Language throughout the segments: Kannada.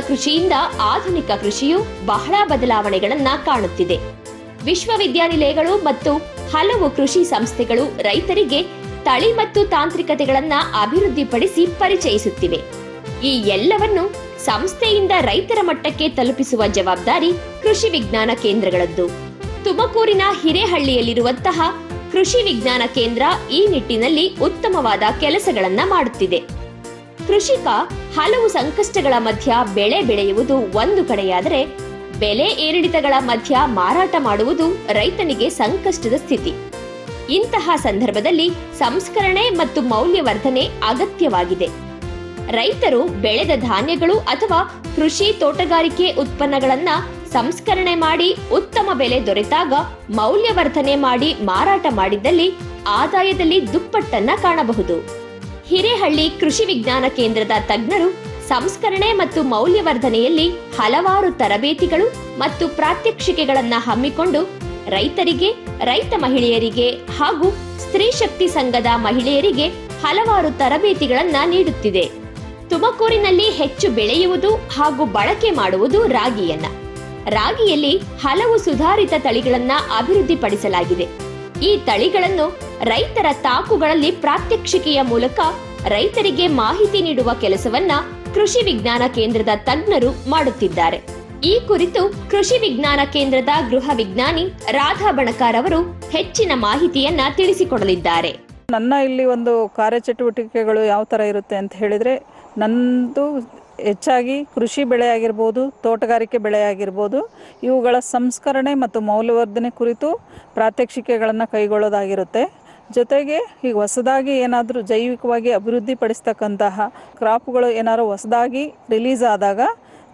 ಕೃಷಿಯಿಂದ ಆಧುನಿಕ ಕೃಷಿಯು ಬಹಳ ಬದಲಾವಣೆಗಳನ್ನು ಕಾಣುತ್ತಿದೆ. ವಿಶ್ವವಿದ್ಯಾನಿಲಯಗಳು ಮತ್ತು ಹಲವು ಕೃಷಿ ಸಂಸ್ಥೆಗಳು ರೈತರಿಗೆ ತಳಿ ಮತ್ತು ತಾಂತ್ರಿಕತೆಗಳನ್ನು ಅಭಿವೃದ್ಧಿಪಡಿಸಿ ಪರಿಚಯಿಸುತ್ತಿವೆ. ಈ ಎಲ್ಲವನ್ನು ಸಂಸ್ಥೆಯಿಂದ ರೈತರ ಮಟ್ಟಕ್ಕೆ ತಲುಪಿಸುವ ಜವಾಬ್ದಾರಿ ಕೃಷಿ ವಿಜ್ಞಾನ ಕೇಂದ್ರಗಳದ್ದು. ತುಮಕೂರಿನ ಹಿರೇಹಳ್ಳಿಯಲ್ಲಿರುವಂತಹ ಕೃಷಿ ವಿಜ್ಞಾನ ಕೇಂದ್ರ ಈ ನಿಟ್ಟಿನಲ್ಲಿ ಉತ್ತಮವಾದ ಕೆಲಸಗಳನ್ನು ಮಾಡುತ್ತಿದೆ. ಕೃಷಿಕ ಹಲವು ಸಂಕಷ್ಟಗಳ ಮಧ್ಯ ಬೆಳೆ ಬೆಳೆಯುವುದು ಒಂದು ಕಡೆಯಾದರೆ ಬೆಲೆ ಏರಿಳಿತಗಳ ಮಧ್ಯ ಮಾರಾಟ ಮಾಡುವುದು ರೈತನಿಗೆ ಸಂಕಷ್ಟದ ಸ್ಥಿತಿ. ಇಂತಹ ಸಂದರ್ಭದಲ್ಲಿ ಸಂಸ್ಕರಣೆ ಮತ್ತು ಮೌಲ್ಯವರ್ಧನೆ ಅಗತ್ಯವಾಗಿದೆ. ರೈತರು ಬೆಳೆದ ಧಾನ್ಯಗಳು ಅಥವಾ ಕೃಷಿ ತೋಟಗಾರಿಕೆ ಉತ್ಪನ್ನಗಳನ್ನ ಸಂಸ್ಕರಣೆ ಮಾಡಿ ಉತ್ತಮ ಬೆಲೆ ದೊರೆತಾಗ ಮೌಲ್ಯವರ್ಧನೆ ಮಾಡಿ ಮಾರಾಟ ಮಾಡಿದ್ದಲ್ಲಿ ಆದಾಯದಲ್ಲಿ ದುಪ್ಪಟ್ಟನ್ನ ಕಾಣಬಹುದು. ಹಿರೇಹಳ್ಳಿ ಕೃಷಿ ವಿಜ್ಞಾನ ಕೇಂದ್ರದ ತಜ್ಞರು ಸಂಸ್ಕರಣೆ ಮತ್ತು ಮೌಲ್ಯವರ್ಧನೆಯಲ್ಲಿ ಹಲವಾರು ತರಬೇತಿಗಳು ಮತ್ತು ಪ್ರಾತ್ಯಕ್ಷಿಕೆಗಳನ್ನು ಹಮ್ಮಿಕೊಂಡು ರೈತರಿಗೆ, ರೈತ ಮಹಿಳೆಯರಿಗೆ ಹಾಗೂ ಸ್ತ್ರೀ ಶಕ್ತಿ ಸಂಘದ ಮಹಿಳೆಯರಿಗೆ ಹಲವಾರು ತರಬೇತಿಗಳನ್ನು ನೀಡುತ್ತಿದೆ. ತುಮಕೂರಿನಲ್ಲಿ ಹೆಚ್ಚು ಬೆಳೆಯುವುದು ಹಾಗೂ ಬಳಕೆ ಮಾಡುವುದು ರಾಗಿಯನ್ನ. ರಾಗಿಯಲ್ಲಿ ಹಲವು ಸುಧಾರಿತ ತಳಿಗಳನ್ನ ಅಭಿವೃದ್ಧಿಪಡಿಸಲಾಗಿದೆ. ಈ ತಳಿಗಳನ್ನು ರೈತರ ತಾಕುಗಳಲ್ಲಿ ಪ್ರಾತ್ಯಕ್ಷಿಕೆಯ ಮೂಲಕ ರೈತರಿಗೆ ಮಾಹಿತಿ ನೀಡುವ ಕೆಲಸವನ್ನ ಕೃಷಿ ವಿಜ್ಞಾನ ಕೇಂದ್ರದ ತಜ್ಞರು ಮಾಡುತ್ತಿದ್ದಾರೆ. ಈ ಕುರಿತು ಕೃಷಿ ವಿಜ್ಞಾನ ಕೇಂದ್ರದ ಗೃಹ ವಿಜ್ಞಾನಿ ರಾಧಾ ಬಣಕಾರ್ ಅವರು ಹೆಚ್ಚಿನ ಮಾಹಿತಿಯನ್ನ ತಿಳಿಸಿಕೊಡಲಿದ್ದಾರೆ. ನನ್ನ ಇಲ್ಲಿ ಒಂದು ಕಾರ್ಯಚಟುವಟಿಕೆಗಳು ಯಾವ ಥರ ಇರುತ್ತೆ ಅಂತ ಹೇಳಿದರೆ, ನಂದು ಹೆಚ್ಚಾಗಿ ಕೃಷಿ ಬೆಳೆ ಆಗಿರ್ಬೋದು, ತೋಟಗಾರಿಕೆ ಬೆಳೆ ಆಗಿರ್ಬೋದು, ಇವುಗಳ ಸಂಸ್ಕರಣೆ ಮತ್ತು ಮೌಲ್ಯವರ್ಧನೆ ಕುರಿತು ಪ್ರಾತ್ಯಕ್ಷಿಕೆಗಳನ್ನು ಕೈಗೊಳ್ಳೋದಾಗಿರುತ್ತೆ. ಜೊತೆಗೆ ಈಗ ಹೊಸದಾಗಿ ಏನಾದರೂ ಜೈವಿಕವಾಗಿ ಅಭಿವೃದ್ಧಿಪಡಿಸ್ತಕ್ಕಂತಹ ಕ್ರಾಪ್ಗಳು ಏನಾದ್ರು ಹೊಸದಾಗಿ ರಿಲೀಸ್ ಆದಾಗ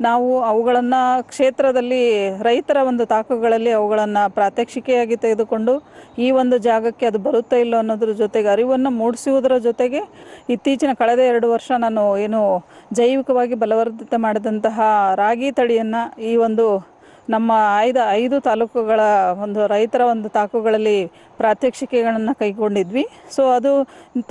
ನಾವು ಅವುಗಳನ್ನು ಕ್ಷೇತ್ರದಲ್ಲಿ ರೈತರ ಒಂದು ತಾಕುಗಳಲ್ಲಿ ಅವುಗಳನ್ನು ಪ್ರಾತ್ಯಕ್ಷಿಕೆಯಾಗಿ ತೆಗೆದುಕೊಂಡು ಈ ಒಂದು ಜಾಗಕ್ಕೆ ಅದು ಬರುತ್ತಾ ಇಲ್ಲೋ ಅನ್ನೋದ್ರ ಜೊತೆಗೆ ಅರಿವನ್ನು ಮೂಡಿಸುವುದರ ಜೊತೆಗೆ ಇತ್ತೀಚಿನ ಕಳೆದ ಎರಡು ವರ್ಷ ನಾನು ಏನು ಜೈವಿಕವಾಗಿ ಬಲವರ್ಧಿತ ಮಾಡಿದಂತಹ ರಾಗಿ ತಳಿಯನ್ನು ಈ ಒಂದು ನಮ್ಮ ಆಯ್ದ ಐದು ತಾಲೂಕುಗಳ ಒಂದು ರೈತರ ಒಂದು ತಾಕುಗಳಲ್ಲಿ ಪ್ರಾತ್ಯಕ್ಷಿಕೆಗಳನ್ನು ಕೈಗೊಂಡಿದ್ವಿ. ಸೊ ಅದು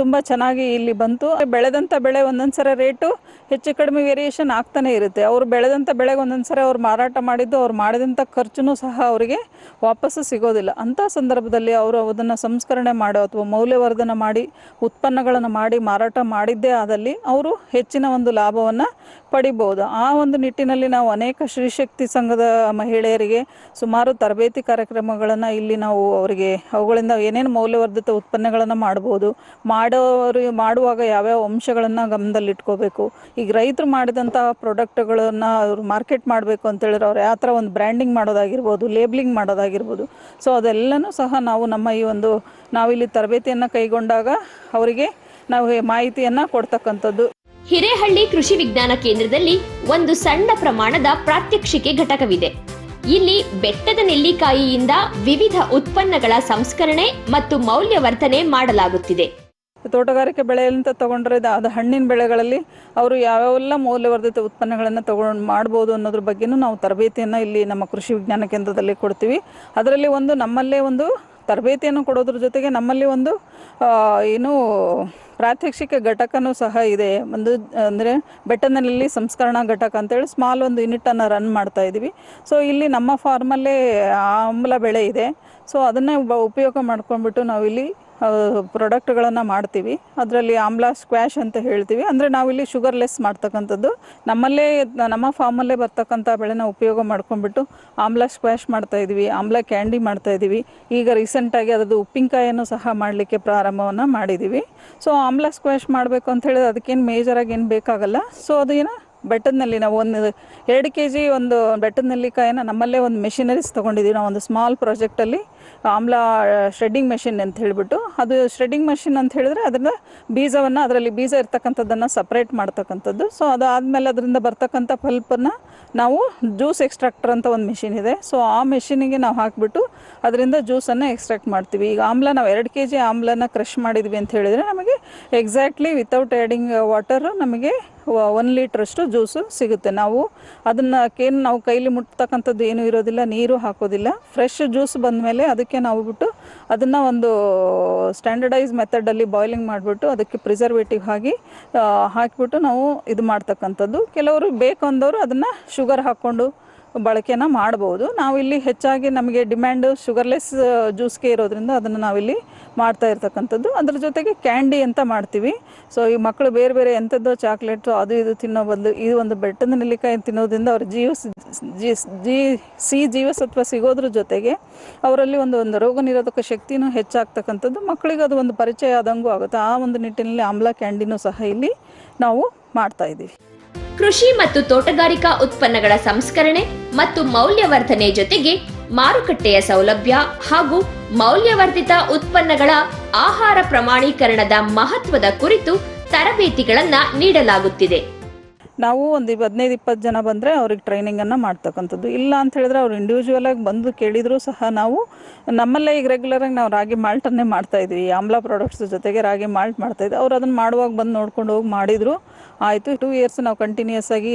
ತುಂಬ ಚೆನ್ನಾಗಿ ಇಲ್ಲಿ ಬಂತು. ಬೆಳೆದಂಥ ಬೆಳೆ ಒಂದೊಂದು ಸಲ ರೇಟು ಹೆಚ್ಚು ಕಡಿಮೆ ವೇರಿಯೇಷನ್ ಆಗ್ತಾನೆ ಇರುತ್ತೆ. ಅವರು ಬೆಳೆದಂಥ ಬೆಳೆಗೆ ಒಂದೊಂದು ಸಲ ಅವ್ರು ಮಾರಾಟ ಮಾಡಿದ್ದು, ಅವ್ರು ಮಾಡಿದಂಥ ಖರ್ಚು ಸಹ ಅವರಿಗೆ ವಾಪಸ್ಸು ಸಿಗೋದಿಲ್ಲ. ಅಂಥ ಸಂದರ್ಭದಲ್ಲಿ ಅವರು ಅದನ್ನು ಸಂಸ್ಕರಣೆ ಮಾಡೋ ಅಥವಾ ಮೌಲ್ಯವರ್ಧನೆ ಮಾಡಿ, ಉತ್ಪನ್ನಗಳನ್ನು ಮಾಡಿ, ಮಾರಾಟ ಮಾಡಿದ್ದೇ ಆದಲ್ಲಿ ಅವರು ಹೆಚ್ಚಿನ ಒಂದು ಲಾಭವನ್ನು ಪಡಿಬೋದು. ಆ ಒಂದು ನಿಟ್ಟಿನಲ್ಲಿ ನಾವು ಅನೇಕ ಶ್ರೀಶಕ್ತಿ ಸಂಘದ ಮಹಿಳೆಯರಿಗೆ ಸುಮಾರು ತರಬೇತಿ ಕಾರ್ಯಕ್ರಮಗಳನ್ನು ಇಲ್ಲಿ ನಾವು ಅವರಿಗೆ ಅವುಗಳಿಂದ ಏನೇನು ಮೌಲ್ಯವರ್ಧಿತ ಉತ್ಪನ್ನಗಳನ್ನು ಮಾಡ್ಬೋದು, ಮಾಡೋರು ಮಾಡುವಾಗ ಯಾವ್ಯಾವ ಅಂಶಗಳನ್ನು ಗಮನದಲ್ಲಿಟ್ಕೋಬೇಕು. ಈಗ ರೈತರು ಮಾಡಿದಂಥ ಪ್ರಾಡಕ್ಟ್ಗಳನ್ನು ಅವರು ಮಾರ್ಕೆಟ್ ಮಾಡಬೇಕು ಅಂತೇಳಿದ್ರೆ ಅವ್ರು ಯಾವ ಥರ ಒಂದು ಬ್ರ್ಯಾಂಡಿಂಗ್ ಮಾಡೋದಾಗಿರ್ಬೋದು ಲೇಬ್ಲಿಂಗ್ ಮಾಡೋದಾಗಿರ್ಬೋದು. ಸೊ ಅದೆಲ್ಲನೂ ಸಹ ನಾವು ನಮ್ಮ ಈ ಒಂದು ನಾವಿಲ್ಲಿ ತರಬೇತಿಯನ್ನು ಕೈಗೊಂಡಾಗ ಅವರಿಗೆ ನಾವು ಮಾಹಿತಿಯನ್ನು ಕೊಡ್ತಕ್ಕಂಥದ್ದು. ಹಿರೇಹಳ್ಳಿ ಕೃಷಿ ವಿಜ್ಞಾನ ಕೇಂದ್ರದಲ್ಲಿ ಒಂದು ಸಣ್ಣ ಪ್ರಮಾಣದ ಪ್ರಾತ್ಯಕ್ಷಿಕೆ ಘಟಕವಿದೆ. ಇಲ್ಲಿ ಬೆಟ್ಟದ ನೆಲ್ಲಿಕಾಯಿಯಿಂದ ವಿವಿಧ ಉತ್ಪನ್ನಗಳ ಸಂಸ್ಕರಣೆ ಮತ್ತು ಮೌಲ್ಯವರ್ಧನೆ ಮಾಡಲಾಗುತ್ತಿದೆ. ತೋಟಗಾರಿಕೆ ಬೆಳೆ ಅಂತ ತಗೊಂಡ್ರೆ ಅದು ಹಣ್ಣಿನ ಬೆಳೆಗಳಲ್ಲಿ ಅವರು ಯಾವೆಲ್ಲ ಮೌಲ್ಯವರ್ಧಿತ ಉತ್ಪನ್ನಗಳನ್ನು ತಗೊಂಡು ಮಾಡ್ಬೋದು ಅನ್ನೋದ್ರ ಬಗ್ಗೆನೂ ನಾವು ತರಬೇತಿಯನ್ನು ಇಲ್ಲಿ ನಮ್ಮ ಕೃಷಿ ವಿಜ್ಞಾನ ಕೇಂದ್ರದಲ್ಲಿ ಕೊಡ್ತೀವಿ. ಅದರಲ್ಲಿ ಒಂದು ನಮ್ಮಲ್ಲೇ ಒಂದು ತರಬೇತಿಯನ್ನು ಕೊಡೋದ್ರ ಜೊತೆಗೆ ನಮ್ಮಲ್ಲಿ ಒಂದು ಏನು ಪ್ರಾತ್ಯಕ್ಷಿಕ ಘಟಕನೂ ಸಹ ಇದೆ. ಒಂದು, ಅಂದರೆ ಬೆಟ್ಟನಲ್ಲಿ ಸಂಸ್ಕರಣಾ ಘಟಕ ಅಂತೇಳಿ ಸ್ಮಾಲ್ ಒಂದು ಯೂನಿಟನ್ನು ರನ್ ಮಾಡ್ತಾ ಇದ್ದೀವಿ. ಸೊ ಇಲ್ಲಿ ನಮ್ಮ ಫಾರ್ಮಲ್ಲೇ ಆಮ್ಲ ಬೆಳೆ ಇದೆ. ಸೊ ಅದನ್ನೇ ಉಪ- ಉಪಯೋಗ ಮಾಡ್ಕೊಂಡ್ಬಿಟ್ಟು ನಾವಿಲ್ಲಿ ಪ್ರಾಡಕ್ಟ್ಗಳನ್ನು ಮಾಡ್ತೀವಿ. ಅದರಲ್ಲಿ ಆಮ್ಲ ಸ್ಕ್ವ್ಯಾಶ್ ಅಂತ ಹೇಳ್ತೀವಿ. ಅಂದರೆ ನಾವಿಲ್ಲಿ ಶುಗರ್ಲೆಸ್ ಮಾಡ್ತಕ್ಕಂಥದ್ದು. ನಮ್ಮಲ್ಲೇ, ನಮ್ಮ ಫಾರ್ಮಲ್ಲೇ ಬರ್ತಕ್ಕಂಥ ಬೆಳೆನ ಉಪಯೋಗ ಮಾಡ್ಕೊಂಡ್ಬಿಟ್ಟು ಆಮ್ಲ ಮಾಡ್ತಾ ಇದೀವಿ, ಆಮ್ಲ ಕ್ಯಾಂಡಿ ಮಾಡ್ತಾ ಇದೀವಿ. ಈಗ ರೀಸೆಂಟಾಗಿ ಅದರದ್ದು ಉಪ್ಪಿನಕಾಯನ್ನು ಸಹ ಮಾಡಲಿಕ್ಕೆ ಪ್ರಾರಂಭವನ್ನು ಮಾಡಿದ್ದೀವಿ ಸೊ ಆಮ್ಲ ಸ್ಕ್ವ್ಯಾಶ್ ಮಾಡಬೇಕು ಅಂತ ಹೇಳಿದ್ರೆ ಅದಕ್ಕೇನು ಮೇಜರಾಗಿ ಏನು ಬೇಕಾಗಲ್ಲ. ಸೊ ಅದೇನು ಬೆಟ್ಟದಲ್ಲಿ ನಾವು ಒಂದು ಎರಡು ಕೆ ಜಿ ಒಂದು ಬೆಟ್ಟದ ನೆಲ್ಲಿಕಾಯಿನ ನಮ್ಮಲ್ಲೇ ಒಂದು ಮೆಷಿನರೀಸ್ ತೊಗೊಂಡಿದ್ದೀವಿ ನಾವು ಒಂದು ಸ್ಮಾಲ್ ಪ್ರಾಜೆಕ್ಟಲ್ಲಿ ಆಮ್ಲ ಶ್ರೆಡ್ಡಿಂಗ್ ಮೆಷಿನ್ ಅಂತ ಹೇಳಿಬಿಟ್ಟು ಅದು ಶ್ರೆಡ್ಡಿಂಗ್ ಮೆಷಿನ್ ಅಂತ ಹೇಳಿದ್ರೆ ಅದನ್ನ ಬೀಜವನ್ನು ಅದರಲ್ಲಿ ಬೀಜ ಇರ್ತಕ್ಕಂಥದ್ದನ್ನು ಸಪ್ರೇಟ್ ಮಾಡ್ತಕ್ಕಂಥದ್ದು. ಸೊ ಅದಾದಮೇಲೆ ಅದರಿಂದ ಬರ್ತಕ್ಕಂಥ ಪಲ್ಪನ್ನು ನಾವು ಜ್ಯೂಸ್ ಎಕ್ಸ್ಟ್ರಾಕ್ಟರ್ ಅಂತ ಒಂದು ಮೆಷಿನ್ ಇದೆ. ಸೊ ಆ ಮೆಷಿನಿಗೆ ನಾವು ಹಾಕಿಬಿಟ್ಟು ಅದರಿಂದ ಜ್ಯೂಸನ್ನು ಎಕ್ಸ್ಟ್ರಾಕ್ಟ್ ಮಾಡ್ತೀವಿ. ಈಗ ಆಮ್ಲ, ನಾವು ಎರಡು ಕೆ ಜಿ ಆಮ್ಲನ ಕ್ರಷ್ ಮಾಡಿದ್ವಿ ಅಂತ ಹೇಳಿದರೆ ನಮಗೆ ಎಕ್ಸಾಕ್ಟ್ಲಿ ವಿತೌಟ್ ಆ್ಯಡಿಂಗ್ ವಾಟರು ನಮಗೆ ಒನ್ ಲೀಟ್ರಷ್ಟು ಜ್ಯೂಸು ಸಿಗುತ್ತೆ. ನಾವು ಅದನ್ನು ಏನು ನಾವು ಕೈಲಿ ಮುಟ್ತಕ್ಕಂಥದ್ದು ಏನೂ ಇರೋದಿಲ್ಲ, ನೀರು ಹಾಕೋದಿಲ್ಲ. ಫ್ರೆಶ್ ಜ್ಯೂಸ್ ಬಂದಮೇಲೆ ಅದಕ್ಕೆ ನಾವು ಬಿಟ್ಟು ಅದನ್ನು ಒಂದು ಸ್ಟ್ಯಾಂಡರ್ಡೈಸ್ ಮೆಥಡಲ್ಲಿ ಬಾಯ್ಲಿಂಗ್ ಮಾಡಿಬಿಟ್ಟು ಅದಕ್ಕೆ ಪ್ರಿಸರ್ವೇಟಿವ್ ಆಗಿ ಹಾಕಿಬಿಟ್ಟು ನಾವು ಇದು ಮಾಡ್ತಕ್ಕಂಥದ್ದು. ಕೆಲವರು ಬೇಕು ಅಂದವರು ಅದನ್ನು ಶುಗರ್ ಹಾಕ್ಕೊಂಡು ಬಳಕೆನ ಮಾಡ್ಬೋದು. ನಾವಿಲ್ಲಿ ಹೆಚ್ಚಾಗಿ ನಮಗೆ ಡಿಮ್ಯಾಂಡು ಶುಗರ್ಲೆಸ್ ಜ್ಯೂಸ್ಗೆ ಇರೋದ್ರಿಂದ ಅದನ್ನು ನಾವಿಲ್ಲಿ ಮಾಡ್ತಾ ಇರ್ತಕ್ಕಂಥದ್ದು. ಅದ್ರ ಜೊತೆಗೆ ಕ್ಯಾಂಡಿ ಅಂತ ಮಾಡ್ತೀವಿ. ಸೊ ಈ ಮಕ್ಕಳು ಬೇರೆ ಬೇರೆ ಎಂಥದ್ದೋ ಚಾಕ್ಲೇಟು ಅದು ಇದು ತಿನ್ನೋ ಬದಲು ಈ ಒಂದು ಬೆಟ್ಟದ ನೆಲ್ಲಿಕಾಯಿ ತಿನ್ನೋದ್ರಿಂದ ಅವ್ರ ಜೀವ ಜೀ ಸಿ ಜೀವಸತ್ವ ಸಿಗೋದ್ರ ಜೊತೆಗೆ ಅವರಲ್ಲಿ ಒಂದು ಒಂದು ರೋಗ ನಿರೋಧಕ ಶಕ್ತಿನೂ ಹೆಚ್ಚಾಗ್ತಕ್ಕಂಥದ್ದು. ಮಕ್ಕಳಿಗೆ ಅದು ಒಂದು ಪರಿಚಯ ಆದಂಗೂ ಆಗುತ್ತೆ. ಆ ಒಂದು ನಿಟ್ಟಿನಲ್ಲಿ ಆಮ್ಲ ಕ್ಯಾಂಡಿನೂ ಸಹ ಇಲ್ಲಿ ನಾವು ಮಾಡ್ತಾ ಇದ್ದೀವಿ. ಕೃಷಿ ಮತ್ತು ತೋಟಗಾರಿಕಾ ಉತ್ಪನ್ನಗಳ ಸಂಸ್ಕರಣೆ ಮತ್ತು ಮೌಲ್ಯವರ್ಧನೆ ಜೊತೆಗೆ ಮಾರುಕಟ್ಟೆಯ ಸೌಲಭ್ಯ ಹಾಗೂ ಮೌಲ್ಯವರ್ಧಿತ ಉತ್ಪನ್ನಗಳ ಆಹಾರ ಪ್ರಮಾಣೀಕರಣದ ಮಹತ್ವದ ಕುರಿತು ತರಬೇತಿಗಳನ್ನ ನೀಡಲಾಗುತ್ತಿದೆ. ನಾವು ಒಂದು ಹದಿನೈದು ಇಪ್ಪತ್ತು ಜನ ಬಂದರೆ ಅವ್ರಿಗೆ ಟ್ರೈನಿಂಗನ್ನು ಮಾಡ್ತಕ್ಕಂಥದ್ದು. ಇಲ್ಲ ಅಂತ ಹೇಳಿದ್ರೆ ಅವ್ರು ಇಂಡಿವಿಜುವಲ್ ಆಗಿ ಬಂದು ಕೇಳಿದರೂ ಸಹ ನಾವು ನಮ್ಮಲ್ಲೇ ಈಗ ರೆಗ್ಯುಲರಾಗಿ ನಾವು ರಾಗಿ ಮಾಲ್ಟನ್ನೇ ಮಾಡ್ತಾ ಇದ್ವಿ. ಆಮ್ಲಾ ಪ್ರಾಡಕ್ಟ್ಸ್ ಜೊತೆಗೆ ರಾಗಿ ಮಾಲ್ಟ್ ಮಾಡ್ತಾ ಇದ್ವಿ. ಅವ್ರು ಅದನ್ನು ಮಾಡುವಾಗ ಬಂದು ನೋಡ್ಕೊಂಡು ಹೋಗಿ ಮಾಡಿದರು. ಆಯಿತು ಟೂ ಇಯರ್ಸ್ ನಾವು ಕಂಟಿನ್ಯೂಸ್ ಆಗಿ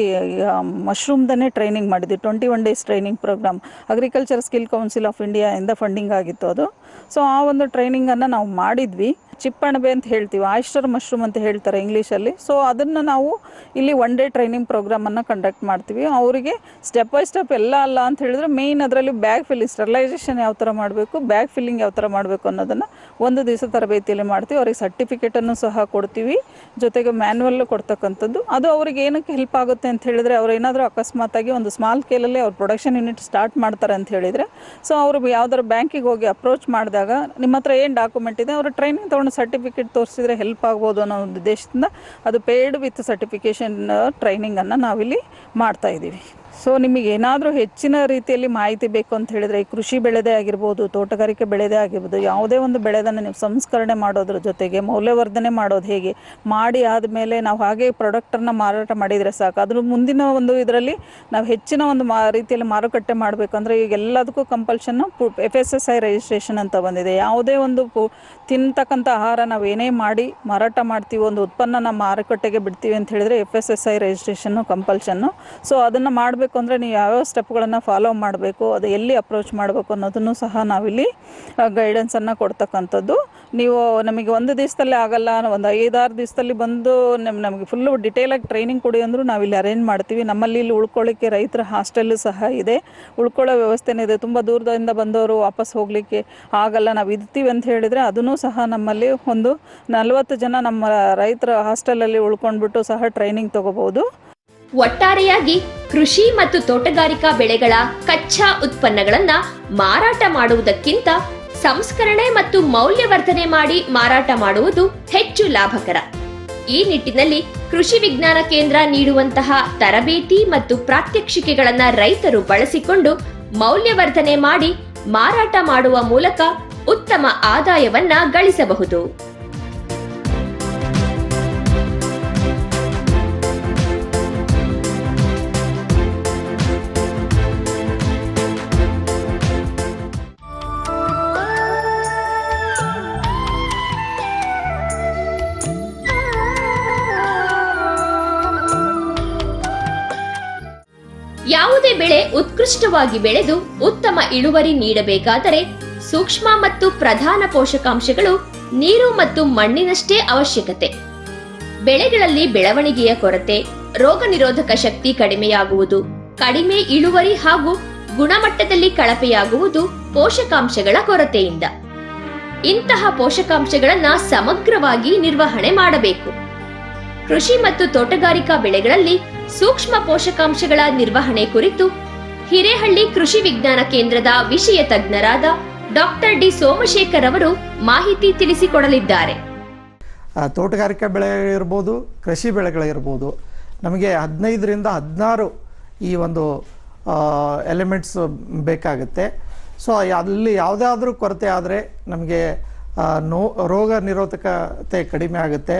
ಮಶ್ರೂಮ್ದನ್ನೇ ಟ್ರೈನಿಂಗ್ ಮಾಡಿದ್ವಿ. Twenty one days training program agriculture skill council of India ಇಂದ ಫಂಡಿಂಗ್ ಆಗಿತ್ತು ಅದು. ಸೊ ಆ ಒಂದು ಟ್ರೈನಿಂಗನ್ನು ನಾವು ಮಾಡಿದ್ವಿ. ಚಿಪ್ಪಣಬೆ ಅಂತ ಹೇಳ್ತೀವಿ, ಆಯಿಸ್ಟರ್ ಮಶ್ರೂಮ್ ಅಂತ ಹೇಳ್ತಾರೆ ಇಂಗ್ಲೀಷಲ್ಲಿ. ಸೊ ಅದನ್ನು ನಾವು ಇಲ್ಲಿ ಒನ್ ಡೇ ಟ್ರೈನಿಂಗ್ ಪ್ರೋಗ್ರಾಮನ್ನು ಕಂಡಕ್ಟ್ ಮಾಡ್ತೀವಿ. ಅವರಿಗೆ ಸ್ಟೆಪ್ ಬೈ ಸ್ಟೆಪ್ ಎಲ್ಲ ಅಲ್ಲ ಅಂತ ಹೇಳಿದ್ರೆ ಮೇಯ್ನ್ ಅದರಲ್ಲಿ ಬ್ಯಾಗ್ ಫಿಲ್ಲಿಂಗ್ ಸ್ಟರ್ಲೈಸೇಷನ್ ಯಾವ ಥರ ಮಾಡಬೇಕು ಬ್ಯಾಗ್ ಫಿಲ್ಲಿಂಗ್ ಯಾವ ಥರ ಮಾಡಬೇಕು ಅನ್ನೋದನ್ನು ಒಂದು ದಿವಸ ತರಬೇತಿಯಲ್ಲಿ ಮಾಡ್ತೀವಿ. ಅವ್ರಿಗೆ ಸರ್ಟಿಫಿಕೇಟನ್ನು ಸಹ ಕೊಡ್ತೀವಿ. ಜೊತೆಗೆ ಮ್ಯಾನ್ಯಲ್ಲು ಕೊಡ್ತಕ್ಕಂಥದ್ದು. ಅದು ಅವ್ರಿಗೆ ಏನಕ್ಕೆ ಹೆಲ್ಪ್ ಆಗುತ್ತೆ ಅಂತ ಹೇಳಿದ್ರೆ ಅವ್ರು ಏನಾದರೂ ಅಕಸ್ಮಾತಾಗಿ ಒಂದು ಸ್ಮಾಲ್ ಸ್ಕೇಲಲ್ಲಿ ಅವ್ರು ಪ್ರೊಡಕ್ಷನ್ ಯೂನಿಟ್ ಸ್ಟಾರ್ಟ್ ಮಾಡ್ತಾರೆ ಅಂತ ಹೇಳಿದರೆ. ಸೊ ಅವರು ಯಾವ್ದಾದ್ರು ಬ್ಯಾಂಕಿಗೆ ಹೋಗಿ ಅಪ್ರೋಚ್ ಮಾಡಿದಾಗ ನಿಮ್ಮ ಹತ್ರ ಏನು ಡಾಕ್ಯುಮೆಂಟ್ ಇದೆ, ಅವರು ಟ್ರೈನಿಂಗ್ ತೊಗೊಂಡು ಸರ್ಟಿಫಿಕೇಟ್ ತೋರಿಸಿದ್ರೆ ಹೆಲ್ಪ್ ಆಗ್ಬೋದು ಅನ್ನೋ ಒಂದು ಉದ್ದೇಶದಿಂದ ಅದು ಪೇಯ್ಡ್ ವಿತ್ ಸರ್ಟಿಫಿಕೇಷನ್ ಟ್ರೈನಿಂಗನ್ನು ನಾವಿಲ್ಲಿ ಮಾಡ್ತಾ ಇದ್ದೀವಿ. ಸೊ ನಿಮಗೆ ಏನಾದರೂ ಹೆಚ್ಚಿನ ರೀತಿಯಲ್ಲಿ ಮಾಹಿತಿ ಬೇಕು ಅಂತ ಹೇಳಿದರೆ ಈ ಕೃಷಿ ಬೆಳೆದೇ ಆಗಿರ್ಬೋದು, ತೋಟಗಾರಿಕೆ ಬೆಳೆದೇ ಆಗಿರ್ಬೋದು, ಯಾವುದೇ ಒಂದು ಬೆಳೆದನ್ನು ನೀವು ಸಂಸ್ಕರಣೆ ಮಾಡೋದ್ರ ಜೊತೆಗೆ, ಮೌಲ್ಯವರ್ಧನೆ ಮಾಡೋದು ಹೇಗೆ, ಮಾಡಿ ಆದಮೇಲೆ ನಾವು ಹಾಗೆ ಪ್ರಾಡಕ್ಟನ್ನು ಮಾರಾಟ ಮಾಡಿದರೆ ಸಾಕು. ಅದ್ರ ಮುಂದಿನ ಒಂದು ಇದರಲ್ಲಿ ನಾವು ಹೆಚ್ಚಿನ ಒಂದು ಮಾ, ರೀತಿಯಲ್ಲಿ ಮಾರುಕಟ್ಟೆ ಮಾಡಬೇಕಂದ್ರೆ ಈಗ ಎಲ್ಲದಕ್ಕೂ compulsion F S S I registration ಅಂತ ಬಂದಿದೆ. ಯಾವುದೇ ಒಂದು ಪು- ತಿಂತಕ್ಕಂಥ ಆಹಾರ ನಾವು ಏನೇ ಮಾಡಿ ಮಾರಾಟ ಮಾಡ್ತೀವಿ, ಒಂದು ಉತ್ಪನ್ನ ನಾವು ಮಾರುಕಟ್ಟೆಗೆ ಬಿಡ್ತೀವಿ ಅಂತ ಹೇಳಿದರೆ F S S I registration compulsion so ಅದನ್ನು ಮಾಡಬೇಕು ಅಂದರೆ ನೀವು ಯಾವ್ಯಾವ ಸ್ಟೆಪ್ಗಳನ್ನು ಫಾಲೋ ಮಾಡಬೇಕು, ಅದು ಎಲ್ಲಿ ಅಪ್ರೋಚ್ ಮಾಡಬೇಕು ಅನ್ನೋದನ್ನು ಸಹ ನಾವಿಲ್ಲಿ ಗೈಡೆನ್ಸನ್ನು ಕೊಡ್ತಕ್ಕಂಥದ್ದು. ನೀವು ನಮಗೆ ಒಂದು ದಿವಸದಲ್ಲಿ ಆಗಲ್ಲ, ಒಂದು ಐದಾರು ದಿವಸದಲ್ಲಿ ಬಂದು ನಮ್ಮ ನಮಗೆ ಫುಲ್ಲು ಡಿಟೇಲಾಗಿ ಟ್ರೈನಿಂಗ್ ಕೊಡಿ ಅಂದರೂ ನಾವಿಲ್ಲಿ ಅರೇಂಜ್ ಮಾಡ್ತೀವಿ. ನಮ್ಮಲ್ಲಿ ಇಲ್ಲಿ ಉಳ್ಕೊಳ್ಳಿಕ್ಕೆ ರೈತರ ಹಾಸ್ಟೆಲ್ ಸಹ ಇದೆ. ಉಳ್ಕೊಳ್ಳೋ ವ್ಯವಸ್ಥೆನೇ ಇದೆ. ತುಂಬ ದೂರದಿಂದ ಬಂದವರು ವಾಪಸ್ ಹೋಗಲಿಕ್ಕೆ ಆಗಲ್ಲ. ನಾವು ಇರ್ತೀವಿ ಅಂತ ಹೇಳಿದರೆ ಅದನ್ನು ಸಹ ನಮ್ಮಲ್ಲಿ ಒಂದು ನಲವತ್ತು ಜನ ನಮ್ಮ ರೈತರ ಹಾಸ್ಟೆಲಲ್ಲಿ ಉಳ್ಕೊಂಡ್ಬಿಟ್ಟು ಸಹ ಟ್ರೈನಿಂಗ್ ತೊಗೋಬೋದು ಒಟ್ಟಾರೆಯಾಗಿ ಕೃಷಿ ಮತ್ತು ತೋಟಗಾರಿಕಾ ಬೆಳೆಗಳ ಕಚ್ಚಾ ಉತ್ಪನ್ನಗಳನ್ನ ಮಾರಾಟ ಮಾಡುವುದಕ್ಕಿಂತ ಸಂಸ್ಕರಣೆ ಮತ್ತು ಮೌಲ್ಯವರ್ಧನೆ ಮಾಡಿ ಮಾರಾಟ ಮಾಡುವುದು ಹೆಚ್ಚು ಲಾಭಕರ. ಈ ನಿಟ್ಟಿನಲ್ಲಿ ಕೃಷಿ ವಿಜ್ಞಾನ ಕೇಂದ್ರ ನೀಡುವಂತಹ ತರಬೇತಿ ಮತ್ತು ಪ್ರಾತ್ಯಕ್ಷಿಕೆಗಳನ್ನ ರೈತರು ಬಳಸಿಕೊಂಡು ಮೌಲ್ಯವರ್ಧನೆ ಮಾಡಿ ಮಾರಾಟ ಮಾಡುವ ಮೂಲಕ ಉತ್ತಮ ಆದಾಯವನ್ನ ಗಳಿಸಬಹುದು. ಬೆಳೆ ಉತ್ಕೃಷ್ಟವಾಗಿ ಬೆಳೆದು ಉತ್ತಮ ಇಳುವರಿ ನೀಡಬೇಕಾದರೆ ಸೂಕ್ಷ್ಮ ಮತ್ತು ಪ್ರಧಾನ ಪೋಷಕಾಂಶಗಳು ನೀರು ಮತ್ತು ಮಣ್ಣಿನಷ್ಟೇ ಅವಶ್ಯಕತೆ. ಬೆಳೆಗಳಲ್ಲಿ ಬೆಳವಣಿಗೆಯ ಕೊರತೆ, ರೋಗ ನಿರೋಧಕ ಶಕ್ತಿ ಕಡಿಮೆಯಾಗುವುದು, ಕಡಿಮೆ ಇಳುವರಿ ಹಾಗೂ ಗುಣಮಟ್ಟದಲ್ಲಿ ಕಳಪೆಯಾಗುವುದು ಪೋಷಕಾಂಶಗಳ ಕೊರತೆಯಿಂದ. ಇಂತಹ ಪೋಷಕಾಂಶಗಳನ್ನ ಸಮಗ್ರವಾಗಿ ನಿರ್ವಹಣೆ ಮಾಡಬೇಕು. ಕೃಷಿ ಮತ್ತು ತೋಟಗಾರಿಕಾ ಬೆಳೆಗಳಲ್ಲಿ ಸೂಕ್ಷ್ಮ ಪೋಷಕಾಂಶಗಳ ನಿರ್ವಹಣೆ ಕುರಿತು ಹಿರೇಹಳ್ಳಿ ಕೃಷಿ ವಿಜ್ಞಾನ ಕೇಂದ್ರದ ವಿಷಯ ತಜ್ಞರಾದ ಡಾಕ್ಟರ್ ಡಿ ಸೋಮಶೇಖರ್ ಅವರು ಮಾಹಿತಿ ತಿಳಿಸಿಕೊಡಲಿದ್ದಾರೆ. ತೋಟಗಾರಿಕಾ ಬೆಳೆಗಳಿರ್ಬೋದು ಕೃಷಿ ಬೆಳೆಗಳಿರ್ಬೋದು ನಮಗೆ ಹದಿನೈದರಿಂದ ಹದಿನಾರು ಈ ಒಂದು ಎಲಿಮೆಂಟ್ಸ್ ಬೇಕಾಗುತ್ತೆ. ಸೊ ಅಲ್ಲಿ ಯಾವುದಾದ್ರೂ ಕೊರತೆ ಆದರೆ ನಮಗೆ ನೋ, ರೋಗ ನಿರೋಧಕತೆ ಕಡಿಮೆ ಆಗುತ್ತೆ,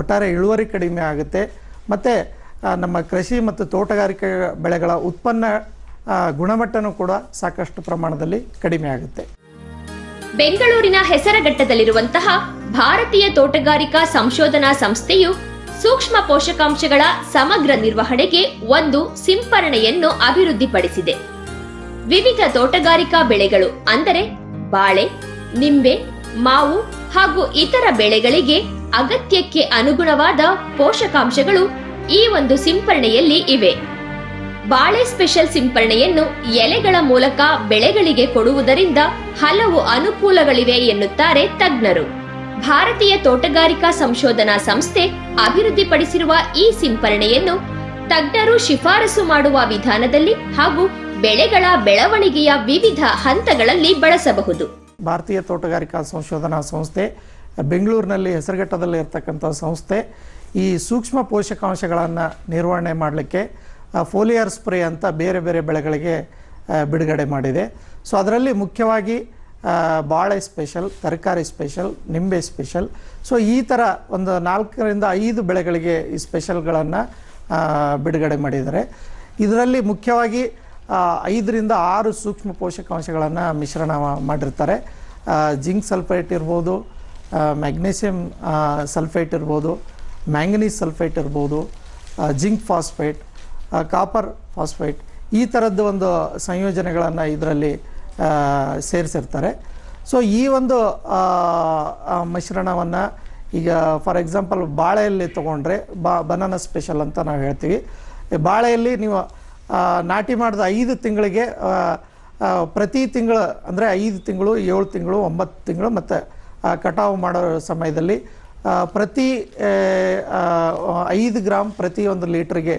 ಒಟ್ಟಾರೆ ಇಳುವರಿ ಕಡಿಮೆ ಆಗುತ್ತೆ. ಮತ್ತು ನಮ್ಮ ಕೃಷಿ ಮತ್ತು ತೋಟಗಾರಿಕೆ ಬೆಳೆಗಳ ಉತ್ಪನ್ನ ಗುಣಮಟ್ಟನೂ ಕೂಡ ಸಾಕಷ್ಟು ಪ್ರಮಾಣದಲ್ಲಿ ಕಡಿಮೆ ಆಗುತ್ತೆ. ಬೆಂಗಳೂರಿನ ಹೆಸರಘಟ್ಟದಲ್ಲಿರುವಂತಹ ಭಾರತೀಯ ತೋಟಗಾರಿಕಾ ಸಂಶೋಧನಾ ಸಂಸ್ಥೆಯು ಸೂಕ್ಷ್ಮ ಪೋಷಕಾಂಶಗಳ ಸಮಗ್ರ ನಿರ್ವಹಣೆಗೆ ಒಂದು ಸಿಂಪರಣೆಯನ್ನು ಅಭಿವೃದ್ಧಿಪಡಿಸಿದೆ. ವಿವಿಧ ತೋಟಗಾರಿಕಾ ಬೆಳೆಗಳು ಅಂದರೆ ಬಾಳೆ, ನಿಂಬೆ, ಮಾವು ಹಾಗೂ ಇತರ ಬೆಳೆಗಳಿಗೆ ಅಗತ್ಯಕ್ಕೆ ಅನುಗುಣವಾದ ಪೋಷಕಾಂಶಗಳು ಈ ಒಂದು ಸಿಂಪರಣೆಯಲ್ಲಿ ಇವೆ. ಬಾಳೆ ಸ್ಪೆಷಲ್ ಸಿಂಪರಣೆಯನ್ನು ಎಲೆಗಳ ಮೂಲಕ ಬೆಳೆಗಳಿಗೆ ಕೊಡುವುದರಿಂದ ಹಲವು ಅನುಕೂಲಗಳಿವೆ ಎನ್ನುತ್ತಾರೆ ತಜ್ಞರು. ಭಾರತೀಯ ತೋಟಗಾರಿಕಾ ಸಂಶೋಧನಾ ಸಂಸ್ಥೆ ಅಭಿವೃದ್ಧಿಪಡಿಸಿರುವ ಈ ಸಿಂಪರಣೆಯನ್ನು ತಜ್ಞರು ಶಿಫಾರಸು ಮಾಡುವ ವಿಧಾನದಲ್ಲಿ ಹಾಗೂ ಬೆಳೆಗಳ ಬೆಳವಣಿಗೆಯ ವಿವಿಧ ಹಂತಗಳಲ್ಲಿ ಬಳಸಬಹುದು. ಭಾರತೀಯ ತೋಟಗಾರಿಕಾ ಸಂಶೋಧನಾ ಸಂಸ್ಥೆ ಬೆಂಗಳೂರಿನಲ್ಲಿ ಹೆಸರುಘಟ್ಟದಲ್ಲಿ ಇರತಕ್ಕಂಥ ಸಂಸ್ಥೆ. ಈ ಸೂಕ್ಷ್ಮ ಪೋಷಕಾಂಶಗಳನ್ನು ನಿರ್ವಹಣೆ ಮಾಡಲಿಕ್ಕೆ ಫೋಲಿಯರ್ ಸ್ಪ್ರೇ ಅಂತ ಬೇರೆ ಬೇರೆ ಬೆಳೆಗಳಿಗೆ ಬಿಡುಗಡೆ ಮಾಡಿದೆ. ಸೊ, ಅದರಲ್ಲಿ ಮುಖ್ಯವಾಗಿ ಬಾಳೆ ಸ್ಪೆಷಲ್, ತರಕಾರಿ ಸ್ಪೆಷಲ್, ನಿಂಬೆ ಸ್ಪೆಷಲ್. ಸೊ, ಈ ಥರ ಒಂದು ನಾಲ್ಕರಿಂದ ಐದು ಬೆಳೆಗಳಿಗೆ ಈ ಸ್ಪೆಷಲ್ಗಳನ್ನು ಬಿಡುಗಡೆ ಮಾಡಿದ್ದಾರೆ. ಇದರಲ್ಲಿ ಮುಖ್ಯವಾಗಿ ಐದರಿಂದ ಆರು ಸೂಕ್ಷ್ಮ ಪೋಷಕಾಂಶಗಳನ್ನು ಮಿಶ್ರಣ ಮಾಡಿರ್ತಾರೆ. ಜಿಂಕ್ ಸಲ್ಫೇಟ್ ಇರ್ಬೋದು ಮ್ಯಾಗ್ನೀಷಿಯಮ್ ಸಲ್ಫೇಟ್ ಇರ್ಬೋದು ಮ್ಯಾಂಗನೀಸ್ ಸಲ್ಫೇಟ್ ಇರ್ಬೋದು ಜಿಂಕ್ ಫಾಸ್ಫೈಟ್ ಕಾಪರ್ ಫಾಸ್ಫೈಟ್, ಈ ಥರದ್ದು ಒಂದು ಸಂಯೋಜನೆಗಳನ್ನು ಇದರಲ್ಲಿ ಸೇರಿಸಿರ್ತಾರೆ. ಸೊ ಈ ಒಂದು ಮಿಶ್ರಣವನ್ನು ಈಗ ಫಾರ್ ಎಕ್ಸಾಂಪಲ್ ಬಾಳೆಯಲ್ಲಿ ತೊಗೊಂಡ್ರೆ ಬಾ, ಬನಾನಾ ಸ್ಪೆಷಲ್ ಅಂತ ನಾವು ಹೇಳ್ತೀವಿ. ಬಾಳೆಯಲ್ಲಿ ನೀವು ನಾಟಿ ಮಾಡಿದ ಐದು ತಿಂಗಳಿಗೆ ಪ್ರತಿ ತಿಂಗಳು ಅಂದರೆ ಐದು ತಿಂಗಳು, ಏಳು ತಿಂಗಳು, ಒಂಬತ್ತು ತಿಂಗಳು ಮತ್ತು ಕಟಾವು ಮಾಡೋ ಸಮಯದಲ್ಲಿ ಪ್ರತಿ ಐದು ಗ್ರಾಮ್ ಪ್ರತಿ ಒಂದು ಲೀಟ್ರಿಗೆ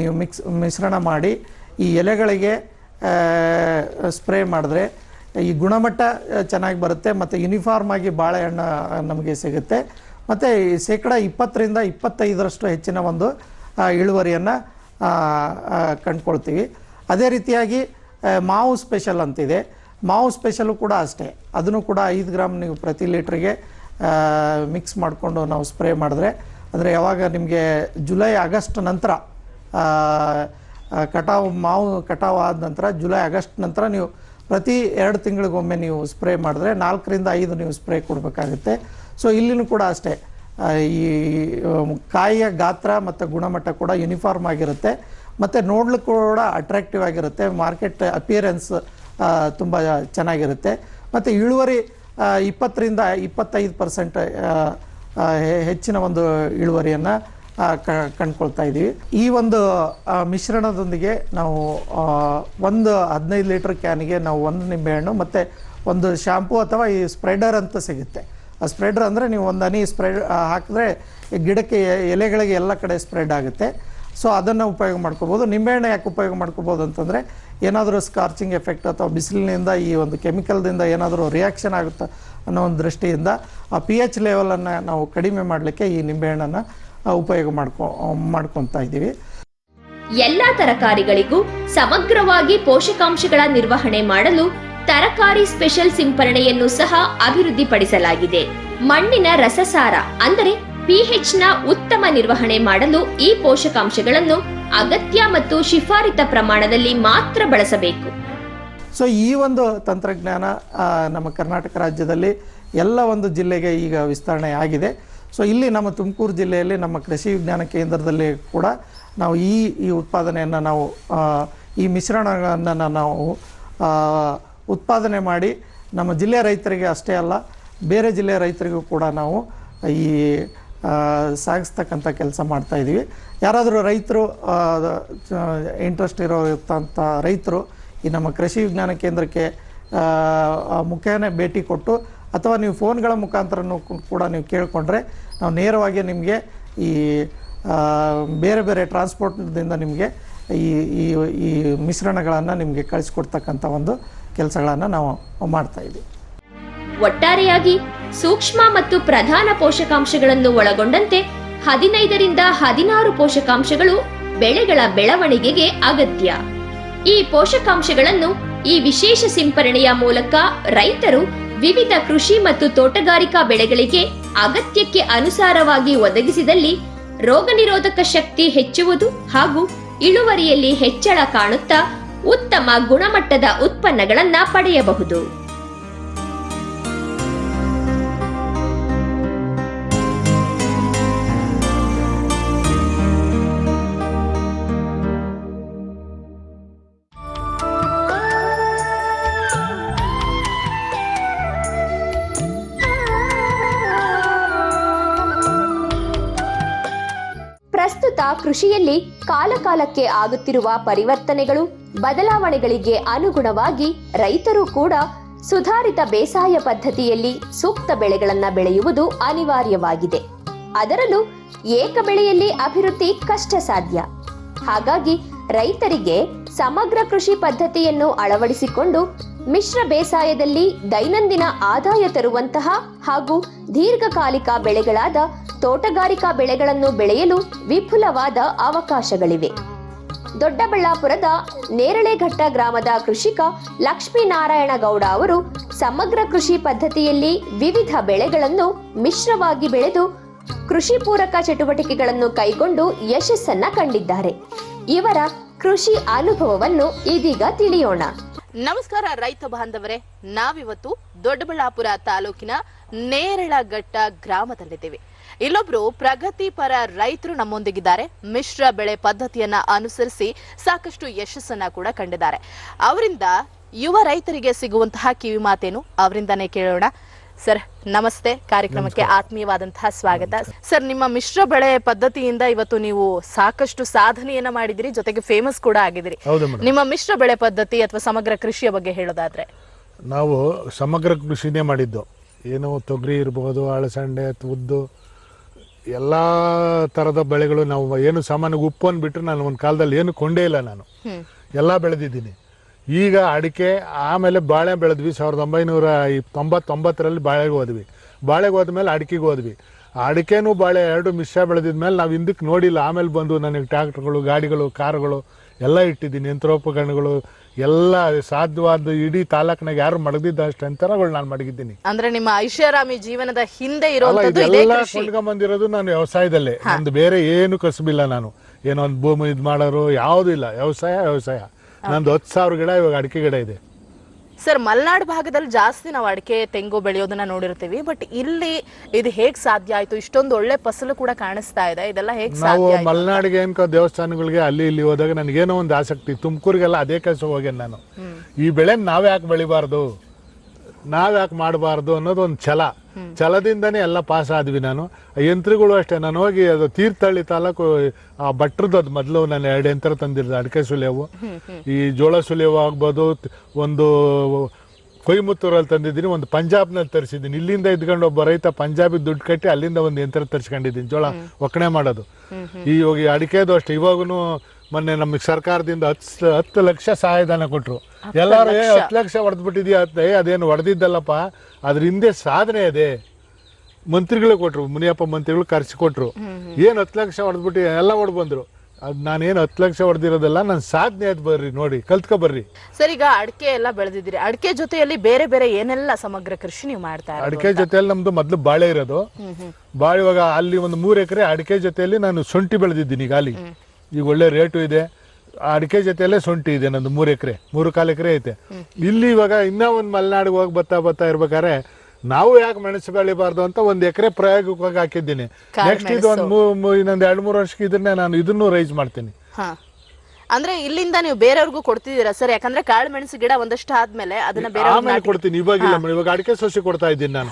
ನೀವು ಮಿಕ್ಸ್, ಮಿಶ್ರಣ ಮಾಡಿ, ಈ ಎಲೆಗಳಿಗೆ ಸ್ಪ್ರೇ ಮಾಡಿದ್ರೆ, ಈ ಗುಣಮಟ್ಟ ಚೆನ್ನಾಗಿ ಬರುತ್ತೆ, ಮತ್ತು ಯೂನಿಫಾರ್ಮ್ ಆಗಿ ಬಾಳೆಹಣ್ಣು ನಮಗೆ ಸಿಗುತ್ತೆ. ಮತ್ತು ಶೇಕಡ ಇಪ್ಪತ್ತರಿಂದ ಇಪ್ಪತ್ತೈದರಷ್ಟು ಹೆಚ್ಚಿನ ಒಂದು ಇಳುವರಿಯನ್ನು ಕಂಡುಕೊಳ್ತೀವಿ. ಅದೇ ರೀತಿಯಾಗಿ ಮಾವು ಸ್ಪೆಷಲ್ ಅಂತಿದೆ. ಮಾವು ಸ್ಪೆಷಲು ಕೂಡ ಅಷ್ಟೇ. ಅದನ್ನು ಕೂಡ ಐದು ಗ್ರಾಮ್ ನೀವು ಪ್ರತಿ ಲೀಟ್ರಿಗೆ ಮಿಕ್ಸ್ ಮಾಡಿಕೊಂಡು ನಾವು ಸ್ಪ್ರೇ ಮಾಡಿದ್ರೆ, ಅಂದರೆ ಯಾವಾಗ ನಿಮಗೆ ಜುಲೈ ಆಗಸ್ಟ್ ನಂತರ ಕಟಾವು, ಮಾವು ಕಟಾವು ಆದ ನಂತರ ಜುಲೈ ಆಗಸ್ಟ್ ನಂತರ ನೀವು ಪ್ರತಿ ಎರಡು ತಿಂಗಳಿಗೊಮ್ಮೆ ನೀವು ಸ್ಪ್ರೇ ಮಾಡಿದ್ರೆ ನಾಲ್ಕರಿಂದ ಐದು ನೀವು ಸ್ಪ್ರೇ ಕೊಡಬೇಕಾಗುತ್ತೆ. ಸೊ ಇಲ್ಲಿನೂ ಕೂಡ ಅಷ್ಟೇ. ಈ, ಕಾಯಿಯ ಗಾತ್ರ ಮತ್ತು ಗುಣಮಟ್ಟ ಕೂಡ ಯೂನಿಫಾರ್ಮ್ ಆಗಿರುತ್ತೆ. ಮತ್ತು ನೋಡ್ಲಿಕ್ಕೂ ಕೂಡ ಅಟ್ರಾಕ್ಟಿವ್ ಆಗಿರುತ್ತೆ. ಮಾರ್ಕೆಟ್ ಅಪಿಯರೆನ್ಸ್ ತುಂಬ ಚೆನ್ನಾಗಿರುತ್ತೆ. ಮತ್ತು ಇಳುವರಿ ಇಪ್ಪತ್ತರಿಂದ ಇಪ್ಪತ್ತೈದು ಪರ್ಸೆಂಟ್ ಹೆಚ್ಚಿನ ಒಂದು ಇಳುವರಿಯನ್ನು ಕಂಡ್ಕೊಳ್ತಾ ಇದ್ದೀವಿ. ಈ ಒಂದು ಮಿಶ್ರಣದೊಂದಿಗೆ ನಾವು ಒಂದು ಹದಿನೈದು ಲೀಟ್ರ್ ಕ್ಯಾನಿಗೆ ನಾವು ಒಂದು ನಿಂಬೆಹಣ್ಣು ಮತ್ತು ಒಂದು ಶ್ಯಾಂಪು ಅಥವಾ ಈ ಸ್ಪ್ರೆಡರ್ ಅಂತ ಸಿಗುತ್ತೆ. ಆ ಸ್ಪ್ರೆಡರ್ ಅಂದರೆ ನೀವು ಒಂದು ಹನಿ ಸ್ಪ್ರೆಡ್ ಹಾಕಿದ್ರೆ ಗಿಡಕ್ಕೆ ಎಲೆಗಳಿಗೆ ಎಲ್ಲ ಕಡೆ ಸ್ಪ್ರೆಡ್ ಆಗುತ್ತೆ. ಸೊ ಅದನ್ನು ಉಪಯೋಗ ಮಾಡ್ಕೋಬೋದು. ನಿಂಬೆಹಣ್ಣು ಯಾಕೆ ಉಪಯೋಗ ಮಾಡ್ಕೋಬೋದು ಅಂತಂದರೆ, ಏನಾದರೂ ಸ್ಕಾರ್ಚಿಂಗ್ ಎಫೆಕ್ಟ್ ಅಥವಾ ಬಿಸಿಲಿನಿಂದ ಈ ಒಂದು ಕೆಮಿಕಲ್ದಿಂದ ಏನಾದರೂ ರಿಯಾಕ್ಷನ್ ಆಗುತ್ತೆ ಅನ್ನೋ ಒಂದು ದೃಷ್ಟಿಯಿಂದ ಆ ಪಿ ಎಚ್ ಲೆವೆಲನ್ನು ನಾವು ಕಡಿಮೆ ಮಾಡಲಿಕ್ಕೆ ಈ ನಿಂಬೆಹಣ್ಣನ್ನು ಉಪಯೋಗ ಮಾಡ್ಕೊ, ಮಾಡ್ಕೊತಾ ಇದ್ದೀವಿ. ಎಲ್ಲ ತರಕಾರಿಗಳಿಗೂ ಸಮಗ್ರವಾಗಿ ಪೋಷಕಾಂಶಗಳ ನಿರ್ವಹಣೆ ಮಾಡಲು ತರಕಾರಿ ಸ್ಪೆಷಲ್ ಸಿಂಪರಣೆಯನ್ನು ಸಹ ಅಭಿವೃದ್ಧಿಪಡಿಸಲಾಗಿದೆ. ಮಣ್ಣಿನ ರಸಸಾರ, ಅಂದರೆ ಪಿಎಚ್ನ ಉತ್ತಮ ನಿರ್ವಹಣೆ ಮಾಡಲು ಈ ಪೋಷಕಾಂಶಗಳನ್ನು ಅಗತ್ಯ ಮತ್ತು ಶಿಫಾರಿತ ಪ್ರಮಾಣದಲ್ಲಿ ಮಾತ್ರ ಬಳಸಬೇಕು. ಸೊ ಈ ಒಂದು ತಂತ್ರಜ್ಞಾನ ನಮ್ಮ ಕರ್ನಾಟಕ ರಾಜ್ಯದಲ್ಲಿ ಎಲ್ಲ ಒಂದು ಜಿಲ್ಲೆಗೆ ಈಗ ವಿಸ್ತರಣೆ ಆಗಿದೆ. ಸೊ ಇಲ್ಲಿ ನಮ್ಮ ತುಮಕೂರು ಜಿಲ್ಲೆಯಲ್ಲಿ ನಮ್ಮ ಕೃಷಿ ವಿಜ್ಞಾನ ಕೇಂದ್ರದಲ್ಲಿ ಕೂಡ ನಾವು ಈ ಈ ಉತ್ಪಾದನೆಯನ್ನು ನಾವು ಈ ಮಿಶ್ರಣಗಳನ್ನು ನಾವು ಉತ್ಪಾದನೆ ಮಾಡಿ ನಮ್ಮ ಜಿಲ್ಲೆಯ ರೈತರಿಗೆ ಅಷ್ಟೇ ಅಲ್ಲ, ಬೇರೆ ಜಿಲ್ಲೆಯ ರೈತರಿಗೂ ಕೂಡ ನಾವು ಈ ಸಾಗಿಸ್ತಕ್ಕಂಥ ಕೆಲಸ ಮಾಡ್ತಾ ಇದ್ದೀವಿ ಯಾರಾದರೂ ರೈತರು ಇಂಟ್ರೆಸ್ಟ್ ಇರೋ ಇರ್ತಂಥ ರೈತರು ಈ ನಮ್ಮ ಕೃಷಿ ವಿಜ್ಞಾನ ಕೇಂದ್ರಕ್ಕೆ ಮುಖೇನ ಭೇಟಿ ಕೊಟ್ಟು ಅಥವಾ ನೀವು ಫೋನ್ಗಳ ಮುಖಾಂತರನೂ ಕೂಡ ನೀವು ಕೇಳಿಕೊಂಡ್ರೆ ನಾವು ನೇರವಾಗಿ ನಿಮಗೆ ಈ ಬೇರೆ ಬೇರೆ ಟ್ರಾನ್ಸ್ಪೋರ್ಟ್ದಿಂದ ನಿಮಗೆ ಈ ಈ ಈ ಮಿಶ್ರಣಗಳನ್ನು ನಿಮಗೆ ಕಳಿಸ್ಕೊಡ್ತಕ್ಕಂಥ ಒಂದು ಕೆಲಸಗಳನ್ನು ನಾವು ಮಾಡ್ತಾ ಇದ್ದೀವಿ ಒಟ್ಟಾರೆಯಾಗಿ ಸೂಕ್ಷ್ಮ ಮತ್ತು ಪ್ರಧಾನ ಪೋಷಕಾಂಶಗಳನ್ನು ಒಳಗೊಂಡಂತೆ ಹದಿನೈದರಿಂದ ಹದಿನಾರು ಪೋಷಕಾಂಶಗಳು ಬೆಳೆಗಳ ಬೆಳವಣಿಗೆಗೆ ಅಗತ್ಯ. ಈ ಪೋಷಕಾಂಶಗಳನ್ನು ಈ ವಿಶೇಷ ಸಿಂಪರಣೆಯ ಮೂಲಕ ರೈತರು ವಿವಿಧ ಕೃಷಿ ಮತ್ತು ತೋಟಗಾರಿಕಾ ಬೆಳೆಗಳಿಗೆ ಅಗತ್ಯಕ್ಕೆ ಅನುಸಾರವಾಗಿ ಒದಗಿಸಿದಲ್ಲಿ ರೋಗ ನಿರೋಧಕ ಶಕ್ತಿ ಹೆಚ್ಚುವುದು ಹಾಗೂ ಇಳುವರಿಯಲ್ಲಿ ಹೆಚ್ಚಳ ಕಾಣುತ್ತಾ ಉತ್ತಮ ಗುಣಮಟ್ಟದ ಉತ್ಪನ್ನಗಳನ್ನ ಪಡೆಯಬಹುದು. ಕೃಷಿಯಲ್ಲಿ ಕಾಲಕಾಲಕ್ಕೆ ಆಗುತ್ತಿರುವ ಪರಿವರ್ತನೆಗಳು, ಬದಲಾವಣೆಗಳಿಗೆ ಅನುಗುಣವಾಗಿ ರೈತರು ಕೂಡ ಸುಧಾರಿತ ಬೇಸಾಯ ಪದ್ಧತಿಯಲ್ಲಿ ಸೂಕ್ತ ಬೆಳೆಗಳನ್ನು ಬೆಳೆಯುವುದು ಅನಿವಾರ್ಯವಾಗಿದೆ. ಅದರಲ್ಲೂ ಏಕ ಬೆಳೆಯಲ್ಲಿ ಅಭಿವೃದ್ಧಿ ಕಷ್ಟ ಸಾಧ್ಯ ಹಾಗಾಗಿ ರೈತರಿಗೆ ಸಮಗ್ರ ಕೃಷಿ ಪದ್ಧತಿಯನ್ನು ಅಳವಡಿಸಿಕೊಂಡು ಮಿಶ್ರ ಬೇಸಾಯದಲ್ಲಿ ದೈನಂದಿನ ಆದಾಯ ತರುವಂತಹ ಹಾಗೂ ದೀರ್ಘಕಾಲಿಕ ಬೆಳೆಗಳಾದ ತೋಟಗಾರಿಕಾ ಬೆಳೆಗಳನ್ನು ಬೆಳೆಯಲು ವಿಪುಲವಾದ ಅವಕಾಶಗಳಿವೆ. ದೊಡ್ಡಬಳ್ಳಾಪುರದ ನೇರಳೆಘಟ್ಟ ಗ್ರಾಮದ ಕೃಷಿಕ ಲಕ್ಷ್ಮೀನಾರಾಯಣ ಗೌಡ ಅವರು ಸಮಗ್ರ ಕೃಷಿ ಪದ್ಧತಿಯಲ್ಲಿ ವಿವಿಧ ಬೆಳೆಗಳನ್ನು ಮಿಶ್ರವಾಗಿ ಬೆಳೆದು ಕೃಷಿ ಪೂರಕ ಚಟುವಟಿಕೆಗಳನ್ನು ಕೈಗೊಂಡು ಯಶಸ್ಸನ್ನ ಕಂಡಿದ್ದಾರೆ. ಇವರ ಕೃಷಿ ಅನುಭವವನ್ನು ಇದೀಗ ತಿಳಿಯೋಣ. ನಮಸ್ಕಾರ ರೈತ ಬಾಂಧವರೇ, ನಾವಿವತ್ತು ದೊಡ್ಡಬಳ್ಳಾಪುರ ತಾಲೂಕಿನ ನೇರಳಘಟ್ಟ ಗ್ರಾಮದಲ್ಲಿದ್ದೇವೆ. ಇಲ್ಲೊಬ್ರು ಪ್ರಗತಿಪರ ರೈತರು ನಮ್ಮೊಂದಿಗಿದ್ದಾರೆ. ಮಿಶ್ರ ಬೆಳೆ ಪದ್ಧತಿಯನ್ನ ಅನುಸರಿಸಿ ಸಾಕಷ್ಟು ಯಶಸ್ಸನ್ನ ಕೂಡ ಕಂಡಿದ್ದಾರೆ. ಅವರಿಂದ ಯುವ ರೈತರಿಗೆ ಸಿಗುವಂತಹ ಕಿವಿ ಮಾತೇನು ಅವರಿಂದಾನೇ ಕೇಳೋಣ. ಸರ್ ನಮಸ್ತೆ. ಕಾರ್ಯಕ್ರಮಕ್ಕೆ ಆತ್ಮೀಯವಾದಂತಹ ಸ್ವಾಗತ. ಸರ್ ನಿಮ್ಮ ಮಿಶ್ರ ಬೆಳೆ ಪದ್ಧತಿಯಿಂದ ಇವತ್ತು ನೀವು ಸಾಕಷ್ಟು ಸಾಧನೆಯನ್ನ ಮಾಡಿದಿರಿ ಜೊತೆಗೆ ಫೇಮಸ್ ಕೂಡ ಆಗಿದಿರಿ. ನಿಮ್ಮ ಮಿಶ್ರ ಬೆಳೆ ಪದ್ಧತಿ ಅಥವಾ ಸಮಗ್ರ ಕೃಷಿಯ ಬಗ್ಗೆ ಹೇಳೋದಾದ್ರೆ? ನಾವು ಸಮಗ್ರ ಕೃಷಿನೇ ಮಾಡಿದ್ದು. ಏನು ತೊಗರಿ ಇರ್ಬೋದು ಅಳಸಂಡೆ ಉದ್ದು ಎಲ್ಲ ಥರದ ಬೆಳೆಗಳು ನಾವು ಏನು ಸಾಮಾನ್ಯ ಉಪ್ಪು ಅಂದ್ಬಿಟ್ರೆ ನಾನು ಒಂದು ಕಾಲದಲ್ಲಿ ಏನು ಕೊಂಡೇ ಇಲ್ಲ ನಾನು. ಎಲ್ಲ ಬೆಳೆದಿದ್ದೀನಿ. ಈಗ ಅಡಿಕೆ ಆಮೇಲೆ ಬಾಳೆ ಬೆಳೆದ್ವಿ. ಸಾವಿರದ ಒಂಬೈನೂರ ತೊಂಬತ್ತೊಂಬತ್ತರಲ್ಲಿ ಬಾಳೆಗೆ ಹೋದ್ವಿ. ಬಾಳೆಗೆ ಹೋದ್ಮೇಲೆ ಅಡಿಕೆಗೆ ಹೋದ್ವಿ. ಅಡಿಕೆನೂ ಬಾಳೆ ಎರಡು ಮಿಶ್ರ ಬೆಳೆದಿದ್ಮೇಲೆ ನಾವು ಹಿಂದಕ್ಕೆ ನೋಡಿಲ್ಲ. ಆಮೇಲೆ ಬಂದು ನನಗೆ ಟ್ರ್ಯಾಕ್ಟರ್ಗಳು ಗಾಡಿಗಳು ಕಾರುಗಳು ಎಲ್ಲ ಇಟ್ಟಿದ್ದೀನಿ. ಯಂತ್ರೋಪಕರಣಗಳು ಎಲ್ಲ ಸಾಧ್ಯವಾದ ಇಡೀ ತಾಲೂಕಿನಾಗ ಯಾರು ಮಡಗಿದ್ದ ಅಷ್ಟು ಯಂತ್ರಗಳು ನಾನು ಮಡಗಿದ್ದೀನಿ. ಅಂದ್ರೆ ನಿಮ್ಮ ಐಷಾರಾಮಿ ಜೀವನದ ಹಿಂದೆ ಅಲ್ಲ ಬಂದಿರೋದು ಕೊಂಡ್ಕೊಂಬಂದಿರೋದು ನಾನು ವ್ಯವಸಾಯದಲ್ಲೇ. ಒಂದು ಬೇರೆ ಏನು ಕಸಬಿಲ್ಲ ನಾನು. ಏನೋ ಒಂದು ಭೂಮಿ ಇದು ಮಾಡೋರು ಯಾವುದೂ ಇಲ್ಲ. ವ್ಯವಸಾಯ ವ್ಯವಸಾಯ. ನಂದು ಹತ್ತು ಸಾವಿರ ಗಿಡ ಇವಾಗ ಅಡಿಕೆ ಗಿಡ ಇದೆ. ಸರ್ ಮಲೆನಾಡು ಭಾಗದಲ್ಲಿ ಜಾಸ್ತಿ ನಾವು ಅಡಿಕೆ ತೆಂಗು ಬೆಳೆಯೋದನ್ನ ನೋಡಿರ್ತೀವಿ ಬಟ್ ಇಲ್ಲಿ ಇದು ಹೇಗ್ ಸಾಧ್ಯ ಆಯ್ತು? ಇಷ್ಟೊಂದು ಒಳ್ಳೆ ಫಸಲು ಕೂಡ ಕಾಣಿಸ್ತಾ ಇದೆ. ಇದೆಲ್ಲ ಹೇಗ್ ನಾವು ಸಾಧ್ಯ ಆಯ್ತು? ಮಲೆನಾಡಿಗೆ ಏನ್ಕೋ ದೇವಸ್ಥಾನಗಳಿಗೆ ಅಲ್ಲಿ ಇಲ್ಲಿ ಹೋದಾಗ ನನಗೇನೋ ಒಂದು ಆಸಕ್ತಿ. ತುಮಕೂರಿಗೆಲ್ಲ ಅದೇ ಕೆಲಸ ಹೋಗ್ಯಾನ ನಾನು. ಈ ಬೆಳೆ ನಾವ್ ಯಾಕೆ ಬೆಳಿಬಾರ್ದು? ನಾವ್ ಯಾಕೆ ಮಾಡಬಾರ್ದು ಅನ್ನೋದು ಒಂದು ಛಲ. ಛಲದಿಂದನೇ ಎಲ್ಲ ಪಾಸ್ ಆದ್ವಿ ನಾನು. ಯಂತ್ರಗಳು ಅಷ್ಟೇ. ನಾನು ಹೋಗಿ ಅದು ತೀರ್ಥಹಳ್ಳಿ ತಾಲೂಕು, ಆ ಭಟ್ರದ್ದು ಮೊದಲು ನಾನು ಎರಡು ಯಂತ್ರ ತಂದಿರೋದು, ಅಡಿಕೆ ಸುಲಿಯವು ಈ ಜೋಳ ಸುಲಿಯವು ಆಗ್ಬೋದು, ಒಂದು ಕೊಯಮತ್ತೂರಲ್ಲಿ ತಂದಿದ್ದೀನಿ, ಒಂದು ಪಂಜಾಬ್ನಲ್ಲಿ ತರಿಸಿದ್ದೀನಿ. ಇಲ್ಲಿಂದ ಇದ್ಕೊಂಡು ಒಬ್ಬ ರೈತ ಪಂಜಾಬಿಗೆ ದುಡ್ಡು ಕಟ್ಟಿ ಅಲ್ಲಿಂದ ಒಂದು ಯಂತ್ರ ತರಿಸ್ಕೊಂಡಿದ್ದೀನಿ. ಜೋಳ ಒಕ್ಕಣೆ ಮಾಡೋದು. ಈ ಅಡಿಕೆದು ಅಷ್ಟೇ. ಇವಾಗೂ ಮೊನ್ನೆ ನಮಗೆ ಸರ್ಕಾರದಿಂದ ಹತ್ತು ಹತ್ತು ಲಕ್ಷ ಸಹಾಯಧನ ಕೊಟ್ಟರು ಎಲ್ಲರೂ ಏ ಹತ್ತು ಲಕ್ಷ ಹೊಡೆದ್ಬಿಟ್ಟಿದ್ಯಾ? ಅಂತ ಏ ಅದೇನು ಹೊಡೆದಿದ್ದಲ್ಲಪ್ಪ ಅದ್ರ ಹಿಂದೆ ಸಾಧನೆ ಅದೇ. ಮಂತ್ರಿಗಳು ಕೊಟ್ಟರು ಮುನಿಯಪ್ಪ ಮಂತ್ರಿಗಳು ಖರ್ಚು ಕೊಟ್ಟರು ಏನು ಹತ್ತು ಲಕ್ಷ ಹೊಡೆದ್ಬಿಟ್ಟು ಎಲ್ಲ ಹೊಡ್ ಬಂದ್ರು. ಅದು ನಾನೇನು ಹತ್ತು ಲಕ್ಷ ಹೊಡೆದಿರೋದಲ್ಲ ನನ್ನ ಸಾಧನೆ ಅದು ಬರ್ರಿ ನೋಡಿ ಕಲ್ತ್ಕೊ ಬರ್ರಿ. ಸರ್ ಈಗ ಅಡಿಕೆ ಎಲ್ಲ ಬೆಳೆದಿದ್ದೀರಿ. ಅಡಿಕೆ ಜೊತೆಯಲ್ಲಿ ಬೇರೆ ಬೇರೆ ಏನೆಲ್ಲ ಸಮಗ್ರ ಕೃಷಿ ನೀವು ಮಾಡ್ತಾ ಅಡಿಕೆ ಜೊತೆಯಲ್ಲಿ ನಮ್ದು ಮೊದಲು ಬಾಳೆ ಇರೋದು. ಬಾಳೆ ಇವಾಗ ಅಲ್ಲಿ ಒಂದು ಮೂರು ಎಕರೆ ಅಡಿಕೆ ಜೊತೆಯಲ್ಲಿ ನಾನು ಶುಂಠಿ ಬೆಳೆದಿದ್ದೀನಿ ಈಗ ಅಲ್ಲಿ. ಈಗ ಒಳ್ಳೆ ರೇಟು ಇದೆ. ಅಡಿಕೆ ಜೊತೆಯಲ್ಲೇ ಸೊಂಟಿ ಇದೆ ನಂದು ಮೂರು ಎಕರೆ ಮೂರು ಕಾಲು ಎಕರೆ ಐತೆ. ಇಲ್ಲಿ ಇವಾಗ ಇನ್ನೂ ಒಂದು ಮಲೆನಾಡಿಗೆ ಹೋಗಿ ಬತ್ತಾ ಬತ್ತಾ ಇರ್ಬೇಕಾದ್ರೆ ನಾವು ಯಾಕೆ ಮೆಣಸು ಬೆಳಿಬಾರ್ದು ಅಂತ ಒಂದು ಎಕರೆ ಪ್ರಯೋಗವಾಗಿ ಹಾಕಿದ್ದೀನಿ. ನೆಕ್ಸ್ಟ್ ಇದು ಒಂದು ಇನ್ನೊಂದು ಎರಡು ಮೂರು ವರ್ಷಕ್ಕೆ ಇದನ್ನೇ ನಾನು ಇದನ್ನು ರೈಸ್ ಮಾಡ್ತೀನಿ. ಅಂದ್ರೆ ಇಲ್ಲಿಂದ ನೀವು ಬೇರೆಯವ್ರಿಗೂ ಕೊಡ್ತಿದ್ದೀರಾ ಸರ್? ಯಾಕಂದ್ರೆ ಕಾಳು ಮೆಣಸು ಗಿಡ ಒಂದಷ್ಟು ಆದ್ಮೇಲೆ ಅದನ್ನ ಬೇರೆ ಕೊಡ್ತೀನಿ ಇವಾಗಿಲ್ಲ ಇವಾಗ ಅಡಿಕೆ ಸಸಿ ಕೊಡ್ತಾ ಇದ್ದೀನಿ ನಾನು.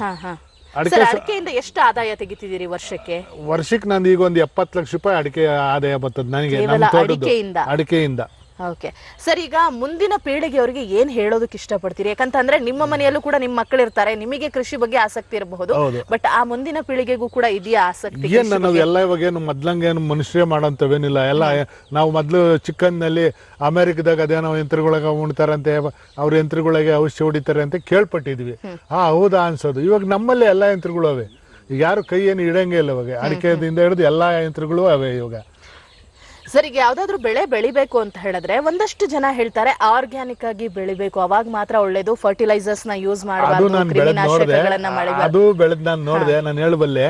ಸರ್ ಅಡಿಕೆಯಿಂದ ಎಷ್ಟು ಆದಾಯ ತೆಗಿತಿದ್ದೀರಿ ವರ್ಷಕ್ಕೆ? ವರ್ಷಕ್ಕೆ ನಂದು ಈಗ ಒಂದು ಎಪ್ಪತ್ತು ಲಕ್ಷ ರೂಪಾಯಿ ಅಡಿಕೆ ಆದಾಯ ಬರ್ತದೆ ನನಗೆ ಕೇವಲ ತೋಟದ್ದು. ಅಡಿಕೆಯಿಂದ? ಅಡಿಕೆಯಿಂದ. ಓಕೆ. ಸರ್ ಈಗ ಮುಂದಿನ ಪೀಳಿಗೆಯವರಿಗೆ ಏನ್ ಹೇಳೋದಕ್ಕೆ ಇಷ್ಟಪಡ್ತೀರಿ? ಯಾಕಂತಂದ್ರೆ ನಿಮ್ಮ ಮನೆಯಲ್ಲೂ ಕೂಡ ನಿಮ್ಮ ಮಕ್ಕಳು ಇರ್ತಾರೆ ನಿಮಗೆ ಕೃಷಿ ಬಗ್ಗೆ ಆಸಕ್ತಿ ಇರಬಹುದು ಬಟ್ ಆ ಮುಂದಿನ ಪೀಳಿಗೆಗೂ ಕೂಡ ಇದೆಯಾ ಆಸಕ್ತಿ ಏನ್ ನಾವು ಎಲ್ಲ ಇವಾಗ ಏನು ಮೊದ್ಲಂಗೇನು ಮನುಷ್ಯರೇ ಮಾಡೋಂಥವೇನಿಲ್ಲ. ಎಲ್ಲ ನಾವು ಮೊದಲು ಚಿಕ್ಕನ್ನಲ್ಲಿ ಅಮೆರಿಕದಾಗ ಅದೇನೋ ಯಂತ್ರಗಳಿಗೆ ಉಣ್ತಾರಂತೆ ಅವ್ರ ಯಂತ್ರಗಳಿಗೆ ಔಷಧಿ ಹೊಡಿತಾರೆ ಅಂತ ಕೇಳ್ಪಟ್ಟಿದ್ವಿ. ಹಾ ಹೌದಾ ಅನ್ಸೋದು. ಇವಾಗ ನಮ್ಮಲ್ಲಿ ಎಲ್ಲ ಯಂತ್ರಗಳು ಅವೆ. ಯಾರು ಕೈ ಏನು ಇಡಂಗೇ ಇಲ್ಲ ಇವಾಗ. ಅಡಿಕೆದಿಂದ ಹಿಡಿದು ಎಲ್ಲಾ ಯಂತ್ರಗಳು ಅವೆ ಇವಾಗ. ಸರ್ ಈಗ ಯಾವ್ದಾದ್ರು ಬೆಳೆ ಬೆಳಿಬೇಕು ಅಂತ ಹೇಳಿದ್ರೆ ಒಂದಷ್ಟು ಜನ ಹೇಳ್ತಾರೆ ಆರ್ಗ್ಯಾನಿಕ್ ಆಗಿ ಬೆಳಿಬೇಕು. ಅವಾಗ ಮಾತ್ರ ಒಳ್ಳೇದು ಫರ್ಟಿಲೈಸರ್ಸ್ನ ಯೂಸ್ ಅದು ಮಾಡಬಾರ್ದು ನಾನು ಬೆಳೆದ್ ನೋಡ್ದೆ. ಕ್ರಿಮಿನಾಶಕಗಳನ್ನ ಅದು ಬೆಳೆದ್ ನಾನು ನೋಡಿದೆ ನಾನು ಹೇಳಬಲ್ಲೆ.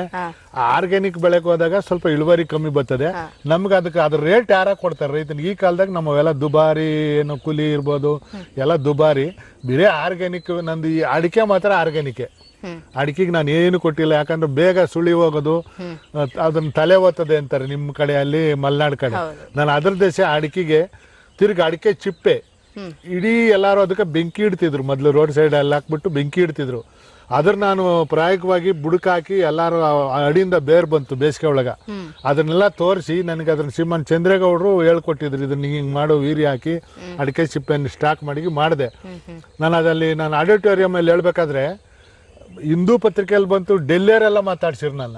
ಆರ್ಗ್ಯಾನಿಕ್ ಬೆಳೆಗೆ ಹೋದಾಗ ಸ್ವಲ್ಪ ಇಳುವರಿ ಕಮ್ಮಿ ಬರ್ತದೆ. ನಮ್ಗೆ ಅದಕ್ಕೆ ಅದ್ರ ರೇಟ್ ಯಾರ ಕೊಡ್ತಾರೆ ರೈತನಿಗೆ ಈ ಕಾಲದಾಗ ನಮ್ಮವೆಲ್ಲ ದುಬಾರಿ ಏನು ಕೂಲಿ ಇರ್ಬೋದು ಎಲ್ಲ ದುಬಾರಿ. ಬೇರೆ ಆರ್ಗ್ಯಾನಿಕ್ ನಂದು ಈ ಅಡಿಕೆ ಮಾತ್ರ ಆರ್ಗ್ಯಾನಿಕ್. ಅಡಿಕೆಗೆ ನಾನು ಏನು ಕೊಟ್ಟಿಲ್ಲ ಯಾಕಂದ್ರೆ ಬೇಗ ಸುಳಿ ಹೋಗೋದು ಅದ್- ಅದನ್ನ ತಲೆ ಓತದೆ ಅಂತಾರೆ ನಿಮ್ಮ ಕಡೆ ಅಲ್ಲಿ ಮಲೆನಾಡು ಕಡೆ. ನಾನು ಅದ್ರ ದೇಶ ಅಡಿಕೆಗೆ ತಿರ್ಗಿ ಅಡಿಕೆ ಚಿಪ್ಪೆ ಇಡೀ ಎಲ್ಲಾರು ಅದಕ್ಕೆ ಬೆಂಕಿ ಇಡ್ತಿದ್ರು. ಮೊದಲು ರೋಡ್ ಸೈಡ್ ಅಲ್ಲಿ ಹಾಕ್ಬಿಟ್ಟು ಬೆಂಕಿ ಇಡ್ತಿದ್ರು. ಅದ್ರ ನಾನು ಪ್ರಾಯೋಗಿಕವಾಗಿ ಬುಡಕಾಕಿ ಎಲ್ಲಾರು ಅಡಿಯಿಂದ ಬೇರ್ ಬಂತು ಬೇಸಿಗೆ ಒಳಗ. ಅದನ್ನೆಲ್ಲ ತೋರಿಸಿ ನನಗೆ ಅದನ್ನ ಶ್ರೀಮನ್ ಚಂದ್ರೇಗೌಡರು ಹೇಳ್ಕೊಟ್ಟಿದ್ರು ಇದನ್ನ ಹಿಂಗ್ ಮಾಡು ವೀರಿ ಹಾಕಿ ಅಡಿಕೆ ಸಿಪ್ಪೆಯನ್ನು ಸ್ಟಾಕ್ ಮಾಡಿ ಮಾಡಿದೆ. ನಾನು ಅದಲ್ಲಿ ನಾನು ಆಡಿಟೋರಿಯಂ ಅಲ್ಲಿ ಹೇಳ್ಬೇಕಾದ್ರೆ ಹಿಂದೂ ಪತ್ರಿಕೆಯಲ್ಲಿ ಬಂತು ಡೆಲ್ಲಿಯರೆಲ್ಲ ಮಾತಾಡ್ಸಿರ್ ನನ್ನ.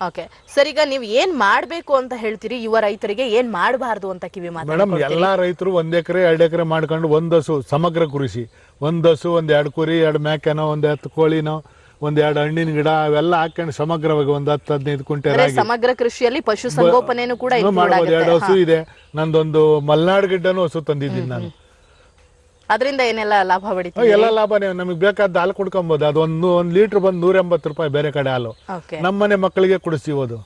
ಓಕೆ ಸರ್ ಈಗ ನೀವು ಏನ್ ಮಾಡ್ಬೇಕು ಅಂತ ಹೇಳ್ತೀರಿ? ಯುವ ರೈತರಿಗೆ ಏನ್ ಮಾಡಬಾರ್ದು ಅಂತ ಕಿವಿ ಮಾತು ಮೇಡಮ್ ಎಲ್ಲಾ ರೈತರು ಒಂದ್ ಎಕರೆ ಎರಡು ಎಕರೆ ಮಾಡ್ಕೊಂಡು ಒಂದ್ ಹಸು ಸಮಗ್ರ ಕೃಷಿ. ಒಂದ್ ಹಸು ಒಂದ್ ಎರಡು ಕುರಿ ಎರಡು ಮೇಕೆನೋ ಒಂದ್ ಹತ್ತು ಕೋಳಿನೋ ಒಂದ್ ಎರಡು ಹಣ್ಣಿನ ಗಿಡ ಅವೆಲ್ಲ ಹಾಕೊಂಡು ಸಮಗ್ರವಾಗಿ ಒಂದ್ ಹತ್ತು ಹದಿನೈದು ಕುಂಟೆ ಅಂದ್ರೆ ರಾಗಿ. ಸಮಗ್ರ ಕೃಷಿಯಲ್ಲಿ ಪಶು ಸಂಗೋಪನೆನೂ ಕೂಡ ಇನ್ನೂ include ಮಾಡ್ಬೋದು. ಎರಡು ಆಗುತ್ತೆ ಹಸು ಇದೆ. ನಂದೊಂದು ಮಲ್ನಾಡ್ ಗಿಡ್ಡನು ಹಸು ತಂದಿದ್ದೀನಿ ನಾನು. ಅದರಿಂದ ಏನೆಲ್ಲ ಲಾಭ ಪಡಿತೀವಿ ಎಲ್ಲ ಲಾಭನೇ ನಮಗೆ ಬೇಕಾದ ಹಾಲು ಕುಡ್ಕೊಬಹುದು ಅದು ಒಂದು ಒಂದು ಲೀಟರ್ ಬಂದು ನೂರ ಎಂಬತ್ತು ರೂಪಾಯಿ ಬೇರೆ ಕಡೆ ಹಾಲು. ಓಕೆ. ನಮ್ಮನೆ ಮಕ್ಕಳಿಗೆ ಕುಡಿಸಿಬೋದು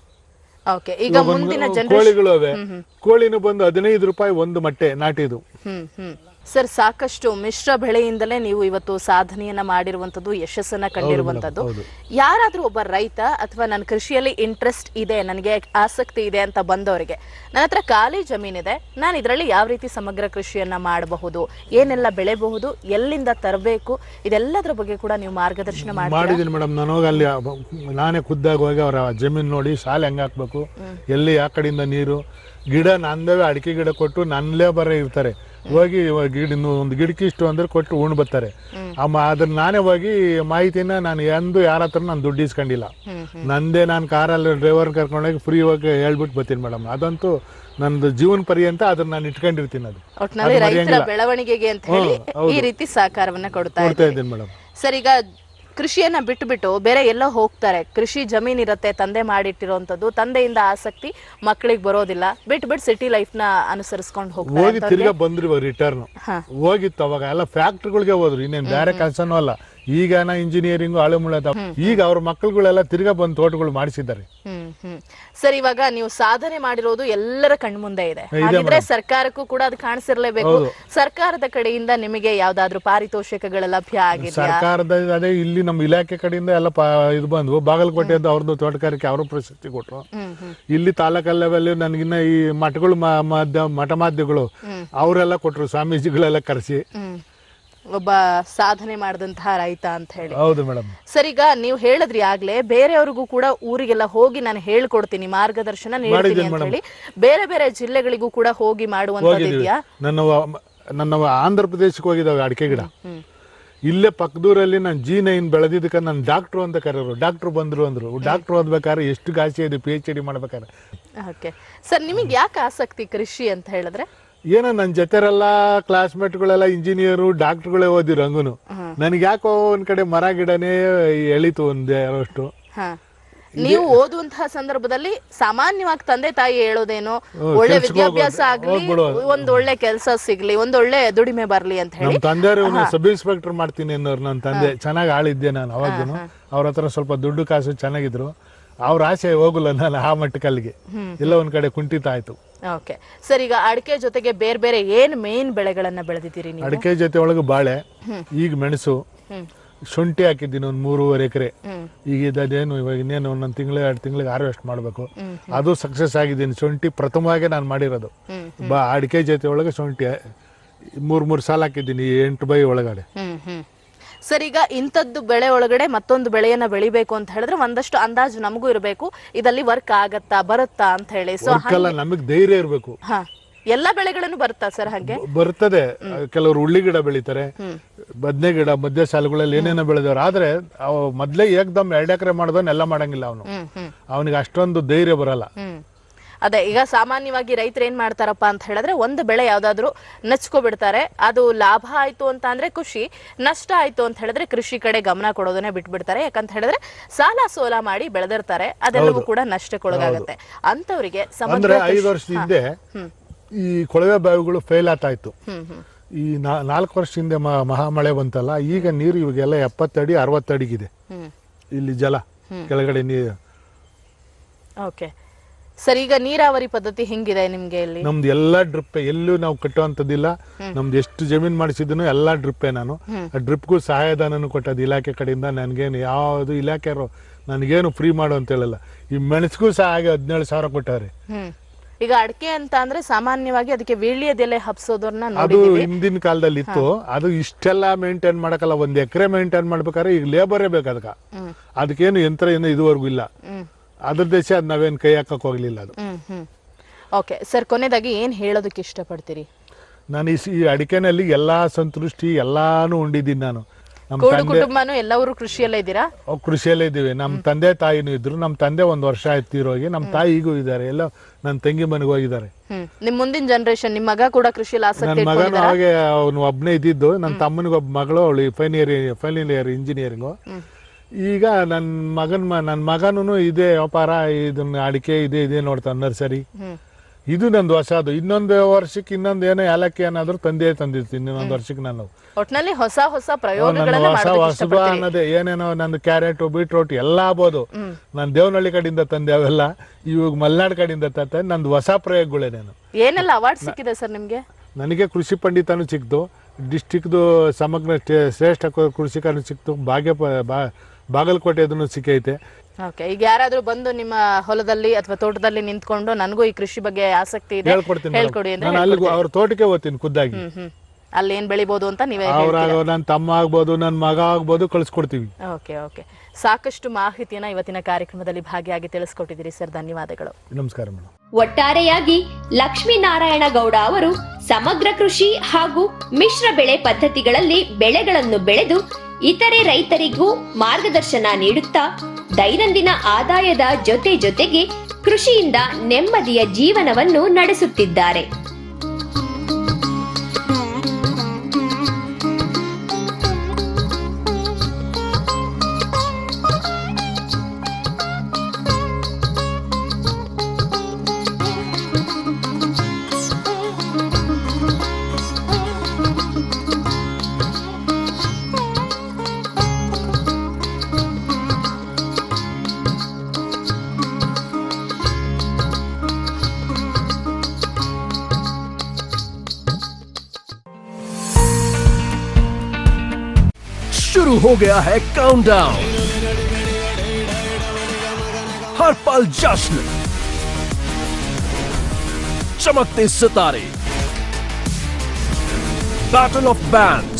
ಓಕೆ ಈಗ ಮುಂದಿನ ಜನರೇಷನ್ ಕೋಳಿಗಳು ಅವೆ. ಕೋಳಿನೂ ಬಂದು ಹದಿನೈದು ರೂಪಾಯಿ ಒಂದು ಮೊಟ್ಟೆ ನಾಟಿದು ಹ್ಮ್ ಹ್ಮ್. ಸರ್ ಸಾಕಷ್ಟು ಮಿಶ್ರ ಬೆಳೆಯಿಂದಲೇ ನೀವು ಇವತ್ತು ಸಾಧನೆಯನ್ನ ಮಾಡಿರುವಂತದ್ದು ಯಶಸ್ಸನ್ನ ಕಂಡಿರುವಂತದ್ದು ಯಾರಾದ್ರೂ ಒಬ್ಬ ರೈತ ಅಥವಾ ನನ್ನ ಕೃಷಿಯಲ್ಲಿ ಇಂಟ್ರೆಸ್ಟ್ ಇದೆ ನನಗೆ ಆಸಕ್ತಿ ಇದೆ ಅಂತ ಬಂದವರಿಗೆ ನನ್ನ ಹತ್ರ ಖಾಲಿ ಜಮೀನಿದೆ ನಾನು ಇದರಲ್ಲಿ ಯಾವ ರೀತಿ ಸಮಗ್ರ ಕೃಷಿಯನ್ನ ಮಾಡಬಹುದು ಏನೆಲ್ಲ ಬೆಳೆಬಹುದು ಎಲ್ಲಿಂದ ತರಬೇಕು ಇದೆಲ್ಲದರ ಬಗ್ಗೆ ಕೂಡ ನೀವು ಮಾರ್ಗದರ್ಶನ ಮಾಡಿ ಮಾಡಿದ್ದೀನಿ ಮೇಡಮ್. ನಾನು ಅಲ್ಲಿ ನಾನೇ ಖುದ್ದಾಗ ಹೋಗಿ ಅವರ ಜಮೀನು ನೋಡಿ ಸಾಲ ಹೆಂಗ್ ಹಾಕ್ಬೇಕು ಎಲ್ಲಿ ಆ ಕಡೆಯಿಂದ ನೀರು ಗಿಡ ನಂದವೇ ಅಡಿಕೆ ಗಿಡ ಕೊಟ್ಟು ನನ್ನಲ್ಲೇ ಬರ ಇರ್ತಾರೆ. ಹೋಗಿ ಗಿಡ ಇನ್ನು ಒಂದು ಗಿಡಕ್ಕೆ ಇಷ್ಟು ಅಂದ್ರೆ ಕೊಟ್ಟು ಉಣ್ ಬರ್ತಾರೆ. ಅಮ್ಮ ಅದನ್ನ ನಾನೇ ಹೋಗಿ ಮಾಹಿತಿನ ನಾನು ಎಂದು ಯಾರ ಹತ್ರ ನಾನು ದುಡ್ಡು ಇಸ್ಕೊಂಡಿಲ್ಲ. ನಂದೇ ನಾನು ಕಾರಲ್ಲಿ ಡ್ರೈವರ್ ಕರ್ಕೊಂಡೋಗಿ ಫ್ರೀ ಹೋಗಿ ಹೇಳ್ಬಿಟ್ಟು ಬರ್ತೀನಿ ಮೇಡಮ್. ಅದಂತೂ ನಂದು ಜೀವನ ಪರ್ಯಂತ ಅದನ್ನ ನಾನು ಇಟ್ಕೊಂಡಿರ್ತೀನಿ ಅದು. ಒಟ್ಟಿನಲ್ಲಿ ರೈತರ ಬೆಳವಣಿಗೆಗೆ ಅಂತ ಹೇಳಿ ಈ ರೀತಿ ಸಹಕಾರವನ್ನ ಕೊಡ್ತಾ ಕೊಡ್ತಾ ಇದ್ದೀನಿ ಮೇಡಮ್. ಸರ್ ಈಗ ಕೃಷಿಯನ್ನ ಬಿಟ್ಟುಬಿಟ್ಟು ಬಿಟ್ಟು ಬೇರೆ ಎಲ್ಲೋ ಹೋಗ್ತಾರೆ. ಕೃಷಿ ಜಮೀನ್ ಇರುತ್ತೆ ತಂದೆ ಮಾಡಿಟ್ಟಿರೋವಂಥದ್ದು ತಂದೆಯಿಂದ ಆಸಕ್ತಿ ಮಕ್ಕಳಿಗೆ ಬರೋದಿಲ್ಲ. ಬಿಟ್ಟು ಬಿಟ್ಟು ಸಿಟಿ ಲೈಫ್ನ ಅನುಸರಿಸ್ಕೊಂಡು ಹೋಗ್ತಾರೆ ಹೋಗಿ ತಿರ್ಗಾ ಬಂದ್ರಿ ಇವಾಗ ರಿಟರ್ನ್ ಹೋಗಿತ್ತು ಅವಾಗ ಎಲ್ಲ ಫ್ಯಾಕ್ಟ್ರಿಗಳಿಗೆ ಹೋದ್ರು. ಇನ್ನೇನ್ ಬೇರೆ ಕೆಲಸನೂ ಅಲ್ಲ. ಈಗ ನಾ ಇಂಜಿನಿಯರಿಂಗ್ ಆಳು ಮುಳದ ಈಗ ಅವ್ರ ಮಕ್ಕಳುಗಳೆಲ್ಲ ತಿರ್ಗಾ ಬಂದು ತೋಟಗಳು ಮಾಡಿಸಿದ್ದಾರೆ. ಸರ್ ಇವಾಗ ನೀವು ಸಾಧನೆ ಮಾಡಿರೋದು ಎಲ್ಲರ ಕಣ್ಮುಂದೆ ಇದೆ. ಹಾಗಿದ್ರೆ ಸರ್ಕಾರಕ್ಕೂ ಕೂಡ ಅದು ಕಾಣಿಸಿರ್ಲೇಬೇಕು. ಸರ್ಕಾರದ ಕಡೆಯಿಂದ ನಿಮಗೆ ಯಾವ್ದಾದ್ರು ಪಾರಿತೋಷಕಗಳ ಲಭ್ಯ ಆಗಿದೆ ಸರ್ಕಾರದ ಅದೇ ಇಲ್ಲಿ ನಮ್ಮ ಇಲಾಖೆ ಕಡೆಯಿಂದ ಎಲ್ಲ ಇದು ಬಂದ್ವು. ಅಂತ ಅವ್ರದ್ದು ತೋಟಗಾರಿಕೆ ಅವರು ಪ್ರಶಸ್ತಿ ಕೊಟ್ಟರು ಇಲ್ಲಿ ತಾಲೂಕಾ ಲೆವೆಲ್ ನನಗಿನ್ನ ಈ ಮಠಗಳು ಮಠ ಮಾಧ್ಯಗಳು ಅವರೆಲ್ಲ ಕೊಟ್ಟರು ಸ್ವಾಮೀಜಿಗಳೆಲ್ಲ ಕರೆಸಿ. ಒಬ್ಬ ಸಾಧನೆ ಮಾಡಿದಂತಹ ರೈತ ಅಂತ ಹೇಳಿ. ಹೌದು ಮೇಡಮ್. ಸರ್ ಈಗ ನೀವು ಹೇಳಿದ್ರಿ ಆಗ್ಲೇ ಬೇರೆಯವ್ರಿಗೂ ಕೂಡ ಊರಿಗೆಲ್ಲ ಹೋಗಿ ನಾನು ಹೇಳ್ಕೊಡ್ತೀನಿ ಮಾರ್ಗದರ್ಶನ ನೀಡ್ತೀನಿ ಅಂತ ಹೇಳಿ. ಬೇರೆ ಬೇರೆ ಜಿಲ್ಲೆಗಳಿಗೂ ಕೂಡ ಹೋಗಿ ಮಾಡುವಂತದ್ದಿದ್ಯಾ ನನ್ನ ನನ್ನ ಆಂಧ್ರ ಪ್ರದೇಶಕ್ಕೆ ಹೋಗಿದ್ದಾವೆ ಅಡಿಕೆ ಗಿಡ. ಇಲ್ಲೇ ಪಕ್ಕದೂರಲ್ಲಿ ನಾನು ಜಿ ನೈನ್ ಬೆಳೆದಿದ್ದಕ್ಕೆ ನಾನು ಡಾಕ್ಟ್ರು ಅಂತ ಕರೆಯೋರು ಡಾಕ್ಟ್ರು ಬಂದ್ರು ಅಂದ್ರು. ಡಾಕ್ಟ್ರು ಓದ್ಬೇಕಾದ್ರೆ ಎಷ್ಟು ಕಾಸಿ ಇದೆ ಪಿ ಎಚ್ ಡಿ ಮಾಡ್ಬೇಕಾದ್ರೆ. ಓಕೆ. ಸರ್ ನಿಮಗೆ ಯಾಕೆ ಆಸಕ್ತಿ ಕೃಷಿ ಅಂತ ಹೇಳಿದ್ರೆ? ಏನೋ ನನ್ನ ಜೊತೆರೆಲ್ಲ ಕ್ಲಾಸ್ಮೇಟ್ಗಳೆಲ್ಲ ಇಂಜಿನಿಯರು ಡಾಕ್ಟರ್ಗಳೇ ಓದಿರು ಹಂಗೂನು. ನನಗೆ ಯಾಕೋ ಒಂದ್ ಕಡೆ ಮರ ಗಿಡನೇ ಎಳಿತು ಒಂದ್ ಅಷ್ಟು. ನೀವು ಓದುವಂತಹ ಸಂದರ್ಭದಲ್ಲಿ ಸಾಮಾನ್ಯವಾಗಿ ತಂದೆ ತಾಯಿ ಹೇಳೋದೇನು? ಒಳ್ಳೆ ವಿದ್ಯಾಭ್ಯಾಸ ಆಗ್ಲಿ ಒಂದ್ ಒಳ್ಳೆ ಕೆಲಸ ಸಿಗ್ಲಿ ಒಂದ್ ಒಳ್ಳೆ ದುಡಿಮೆ ಬರ್ಲಿ ಅಂತ ಹೇಳಿ. ನಮ್ಮ ತಂದೆಯವರು ಸಬ್ ಇನ್ಸ್ಪೆಕ್ಟರ್ ಮಾಡ್ತೀನಿ ಅನ್ನೋರು ನನ್ನ ತಂದೆ. ಚೆನ್ನಾಗಿ ಆಳಿದ್ದೆ ನಾನು ಅವಾಗೇನು ಅವ್ರ ಹತ್ರ ಸ್ವಲ್ಪ ದುಡ್ಡು ಕಾಸು ಚೆನ್ನಾಗಿದ್ರು. ಅವ್ರ ಆಸೆ ಹೋಗಲ್ಲ ನಾನು ಆ ಮಟ್ಟಕ್ಕಲ್ಲಿಗೆ ಎಲ್ಲ ಒಂದ್ ಕಡೆ ಕುಂಠಿತ ಆಯ್ತು. ಓಕೆ ಸರ್ ಈಗ ಅಡಿಕೆ ಜೊತೆಗೆ ಬೇರೆ ಬೇರೆ ಏನ್ ಮೇನ್ ಬೆಳೆಗಳನ್ನ ಬೆಳೆದಿದ್ದೀರಿ ನೀವು? ಅಡಿಕೆ ಜೊತೆ ಒಳಗೆ ಬಾಳೆ ಈಗ ಮೆಣಸು ಶುಂಠಿ ಹಾಕಿದ್ದೀನಿ ಒಂದು ಮೂರುವರೆ ಎಕರೆ. ಈಗ ಇದೇನು ಇವಾಗ ಇನ್ನೇನು ಒಂದೊಂದು ತಿಂಗಳು ಎರಡು ತಿಂಗಳಿಗೆ ಹಾರ್ವೆಸ್ಟ್ ಮಾಡಬೇಕು. ಅದು ಸಕ್ಸಸ್ ಆಗಿದ್ದೀನಿ. ಶುಂಠಿ ಪ್ರಥಮವಾಗಿ ನಾನು ಮಾಡಿರೋದು. ಬಾ ಅಡಿಕೆ ಜೊತೆ ಒಳಗೆ ಶುಂಠಿ ಮೂರು ಮೂರು ಸಾಲ ಹಾಕಿದ್ದೀನಿ ಎಂಟು ಬೈ ಒಳಗಡೆ. ಸರ್ ಈಗ ಇಂಥದ್ದು ಬೆಳೆ ಒಳಗಡೆ ಮತ್ತೊಂದು ಬೆಳೆಯನ್ನ ಬೆಳಿಬೇಕು ಅಂತ ಹೇಳಿದ್ರೆ ಒಂದಷ್ಟು ಅಂದಾಜು ನಮಗೂ ಇರಬೇಕು. ಇದಲ್ಲಿ ವರ್ಕ್ ಆಗತ್ತಾ ಬರುತ್ತಾ ಅಂತ ಹೇಳಿ. ಸೊ ನಮಗೆ ಧೈರ್ಯ ಇರಬೇಕು. ಎಲ್ಲಾ ಬೆಳೆಗಳನ್ನು ಬರುತ್ತಾ ಸರ್ ಹಾಗೆ? ಬರ್ತದೆ. ಕೆಲವರು ಉಳ್ಳಿ ಗಿಡ ಬೆಳಿತಾರೆ. ಬದನೆ ಗಿಡ ಮಧ್ಯ ಸಾಲುಗಳಲ್ಲಿ ಏನೇನೋ ಬೆಳೆದವ್ರು. ಆದ್ರೆ ಅವ ಮೊದ್ಲೇ ಏಕ್ದಮ್ ಎರಡು ಎಕರೆ ಮಾಡಿದವನ್ನೆಲ್ಲ ಮಾಡಂಗಿಲ್ಲ ಅವನು. ಅವನಿಗೆ ಅಷ್ಟೊಂದು ಧೈರ್ಯ ಬರಲ್ಲ. ಅದೇ ಈಗ ಸಾಮಾನ್ಯವಾಗಿ ರೈತರು ಏನ್ ಮಾಡ್ತಾರಪ್ಪ ಅಂತ ಹೇಳಿದ್ರೆ ಒಂದು ಬೆಳೆ ಯಾವ್ದಾದ್ರು ನಚ್ಕೊಬಿಡ್ತಾರೆ. ಅದು ಲಾಭ ಆಯ್ತು ಅಂತ ಅಂದ್ರೆ ಖುಷಿ ನಷ್ಟ ಆಯ್ತು ಅಂತ ಹೇಳಿದ್ರೆ ಕೃಷಿ ಕಡೆ ಗಮನ ಕೊಡೋದನ್ನ ಬಿಟ್ಬಿಡ್ತಾರೆ. ಯಾಕಂತ ಹೇಳಿದ್ರೆ ಸಾಲ ಸೋಲ ಮಾಡಿ ಬೆಳೆದಿರ್ತಾರೆ ಅದೆಲ್ಲವೂ ಕೂಡ ನಷ್ಟಕ್ಕೊಳಗಾಗತ್ತೆ. ಅಂತವರಿಗೆ ಸಮಗ್ರ ಐದು ಹಿಂದೆ ಈ ಕೊಳವೆ ಬಾವಿಗಳು ಫೇಲ್ ಆತಾಯ್ತು. ಈ ನಾ- ನಾಲ್ಕು ವರ್ಷ ಹಿಂದೆ ಮಹಾಮಳೆ ಬಂತಲ್ಲ ಈಗ ನೀರು ಇವಾಗೆಲ್ಲ ಎಪ್ಪತ್ತಡಿ ಅರವತ್ತಡಿಗಿದೆ ಇಲ್ಲಿ ಜಲ ಕೆಳಗಡೆ ನೀರು ಓಕೆ. ಸರ್ ಈಗ ನೀರಾವರಿ ಪದ್ಧತಿ ಹೆಂಗಿದೆ ನಿಮ್ಗೆ ಇಲ್ಲಿ? ನಮ್ದು ಎಲ್ಲಾ ಡ್ರಿಪ್ ಎಲ್ಲೂ ನಾವು ಕಟ್ಟುವಂತದ್ದಿಲ್ಲ ನಮ್ದು ಎಷ್ಟು ಜಮೀನ್ ಮಾಡಿಸಿದ್ರು ಎಲ್ಲಾ ಡ್ರಿಪ್ಪೆ ನಾನು. ಆ ಡ್ರಿಪ್ಗೂ ಸಹಾಯಧನನು ಕೊಟ್ಟದ್ದು ಇಲಾಖೆ ಕಡೆಯಿಂದ ನನಗೇನು ಯಾವುದು ಇಲಾಖೆಯವರು ನನಗೇನು ಫ್ರೀ ಮಾಡು ಅಂತ ಹೇಳಲ್ಲ. ಈ ಮೆಣಸಿಗೂ ಸಹ ಹಾಗೆ ಹದಿನೇಳು ಸಾವಿರ ಕೊಟ್ಟಾರೆ ಈಗ ಅಡಕೆ ಅಂತ ಅಂದ್ರೆ ಸಾಮಾನ್ಯವಾಗಿ ಅದಕ್ಕೆ ವೀಳ್ಯದೆಲೆ ಹಬ್ಸೋದನ್ನ ಅದು ನೋಡಿದೀವಿ ಹಿಂದಿನ ಕಾಲದಲ್ಲಿ ಇತ್ತು ಅದು ಇಷ್ಟೆಲ್ಲ ಮೇಂಟೈನ್ ಮಾಡಕಲ್ಲ ಒಂದ್ ಎಕರೆ ಮೇಂಟೈನ್ ಮಾಡ್ಬೇಕಾದ್ರೆ ಈಗ ಲೇಬರೇ ಬೇಕು ಅದಕ್ಕೆ ಅದಕ್ಕೇನು ಯಂತ್ರ ಏನು ಇದುವರೆಗೂ ಇಲ್ಲ. ಹ್ಮ್. ಅದ್ರ ದೇಶ ಅದ್ ನಾವೇನ್ ಕೈ ಹಾಕಕ್ ಹೋಗ್ಲಿಲ್ಲ ಅದು. ಹ್ಮ್ ಹ್ಮ್. ಓಕೆ ಸರ್ ಕೊನೆದಾಗಿ ಏನು ಹೇಳೋದಕ್ಕೆ ಇಷ್ಟಪಡ್ತೀರಿ? ನಾನು ಈ ಸಿ- ಈ ಅಡಿಕೆನಲ್ಲಿ ಎಲ್ಲಾ ಸಂತೃಷ್ಟಿ ಎಲ್ಲಾನು ಉಂಡಿದ್ದೀನಿ ನಾನು. ನಮ್ಮ ಕೂಡು ತಂದೆ ಕುಟುಂಬನು ಎಲ್ಲವರು ಕೃಷಿಯಲ್ಲೇ ಇದ್ದೀರಾ? ಅವ್ ಕೃಷಿಯಲ್ಲೇ ಇದ್ದೀವಿ. ನಮ್ಮ ತಂದೆ ತಾಯಿನೂ ಇದ್ರು. ನಮ್ಮ ತಂದೆ ಒಂದು ವರ್ಷ ಆಯ್ತು ತೀರೋಗಿ. ನಮ್ಮ ತಾಯಿಗೂ ಇದ್ದಾರೆ. ಎಲ್ಲ ನನ್ನ ತಂಗಿ ಮನೆಗೆ ಹೋಗಿದ್ದಾರೆ. ಹ್ಮ್. ನಿಮ್ ಮುಂದಿನ ಜನರೇಷನ್ ನಿಮ್ಮ ಮಗ ಕೂಡ ಕೃಷಿಯಲ್ಲಿ ಆಸಕ್ತಿ ನನ್ನ ಮಗನ ಇಟ್ಕೊಂಡಿದಾರಾ ಅವಾಗೆ ಅವನು ಒಬ್ಬನೇ ಇದ್ದಿದ್ದು. ನನ್ನ ತಮ್ಮನಿಗೆ ಒಬ್ಬ ಮಗಳು ಅವಳು final year final year engineering ಈಗ ನನ್ನ ಮಗನ ನನ್ನ ಮಗನೂ ಇದೇ ವ್ಯಾಪಾರ ಇದನ್ನ ಅಡಿಕೆ ಇದೆ ಇದೆ ನೋಡ್ತಾನೆ ನರ್ಸರಿ. ಇದು ನಂದು ಹೊಸ ಅದು. ಇನ್ನೊಂದು ವರ್ಷಕ್ಕೆ ಇನ್ನೊಂದು ಏನೋ ಏಲಕ್ಕಿ ಏನಾದ್ರು ತಂದೆ ತಂದಿರ್ತೀನಿ ಇನ್ನೊಂದು ವರ್ಷಕ್ಕೆ ನಾನು. ಒಟ್ನಲ್ಲಿ ಹೊಸ ಹೊಸ ಪ್ರಯೋಗಗಳನ್ನು ಹೊಸ ಹೊಸದು ಅನ್ನೋದೇ. ಏನೇನೋ ನಂದು ಕ್ಯಾರೆಟ್ ಬೀಟ್ರೋಟ್ ಎಲ್ಲ ಆಗ್ಬೋದು. ನಾನು ದೇವನಹಳ್ಳಿ ಕಡೆಯಿಂದ ತಂದೆ ಅವೆಲ್ಲ. ಇವಾಗ ಮಲ್ನಾಡ್ ಕಡೆಯಿಂದ ತಂದೆ ನಂದು ಹೊಸ ಪ್ರಯೋಗಗಳೇನೇನು ಏನೆಲ್ಲ ಅವಾರ್ಡ್ ಸಿಕ್ಕಿದೆ ಸರ್ ನಿಮಗೆ? ನನಗೆ ಕೃಷಿ ಪಂಡಿತನೂ ಸಿಕ್ತು. ಡಿಸ್ಟಿಕ್ದು ಸಮಗ್ರ ಶ್ರೇಷ್ಠ ಕೃಷಿಕರು ಸಿಕ್ತು. ಭಾಗ್ಯ ಬಾ ಅದನ್ನು ಸಿಕ್ಕೈತೆ. ಓಕೆ ಈಗ ಯಾರಾದ್ರೂ ಬಂದು ನಿಮ್ಮ ಹೊಲದಲ್ಲಿ ಅಥವಾ ತೋಟದಲ್ಲಿ ನಿಂತ್ಕೊಂಡು ನನಗೂ ಈ ಕೃಷಿ ಬಗ್ಗೆ ಆಸಕ್ತಿ ಇದೆ ಹೇಳ್ಕೊಡ್ತೀನಿ ಹೇಳ್ಕೊಡಿ. ಅಂದ್ರೆ ಅಲ್ಲಿಗೂ ಅವ್ರ ತೋಟಕ್ಕೆ ಹೋಗ್ತೀನಿ ಖುದ್ದಾಗಿ. ಅಲ್ಲಿ ಏನ್ ಬೆಳಿಬಹುದು ಅಂತ ನೀವೇ ಅವ್ರ ನನ್ನ ತಮ್ಮ ಆಗ್ಬೋದು ನನ್ನ ಮಗ ಆಗ್ಬೋದು ಕಳಿಸ್ಕೊಡ್ತೀವಿ. ಓಕೆ ಓಕೆ ಸಾಕಷ್ಟು ಮಾಹಿತಿಯನ್ನ ಇವತ್ತಿನ ಕಾರ್ಯಕ್ರಮದಲ್ಲಿ ಭಾಗಿಯಾಗಿ ತಿಳಿಸ್ಕೊಟ್ಟಿದ್ದೀರಿ ಸರ್. ಧನ್ಯವಾದಗಳು. ನಮಸ್ಕಾರ ಮೇಡಮ್. ಒಟ್ಟಾರೆಯಾಗಿ ಲಕ್ಷ್ಮೀನಾರಾಯಣ ಗೌಡ ಅವರು ಸಮಗ್ರ ಕೃಷಿ ಹಾಗೂ ಮಿಶ್ರ ಬೆಳೆ ಪದ್ಧತಿಗಳಲ್ಲಿ ಬೆಳೆಗಳನ್ನು ಬೆಳೆದು ಇತರೆ ರೈತರಿಗೂ ಮಾರ್ಗದರ್ಶನ ನೀಡುತ್ತಾ ದೈನಂದಿನ ಆದಾಯದ ಜೊತೆ ಜೊತೆಗೆ ಕೃಷಿಯಿಂದ ನೆಮ್ಮದಿಯ ಜೀವನವನ್ನು ನಡೆಸುತ್ತಿದ್ದಾರೆ. गया है काउंटडाउन हर पल जश्न। चमकते सितारे। Battle of bands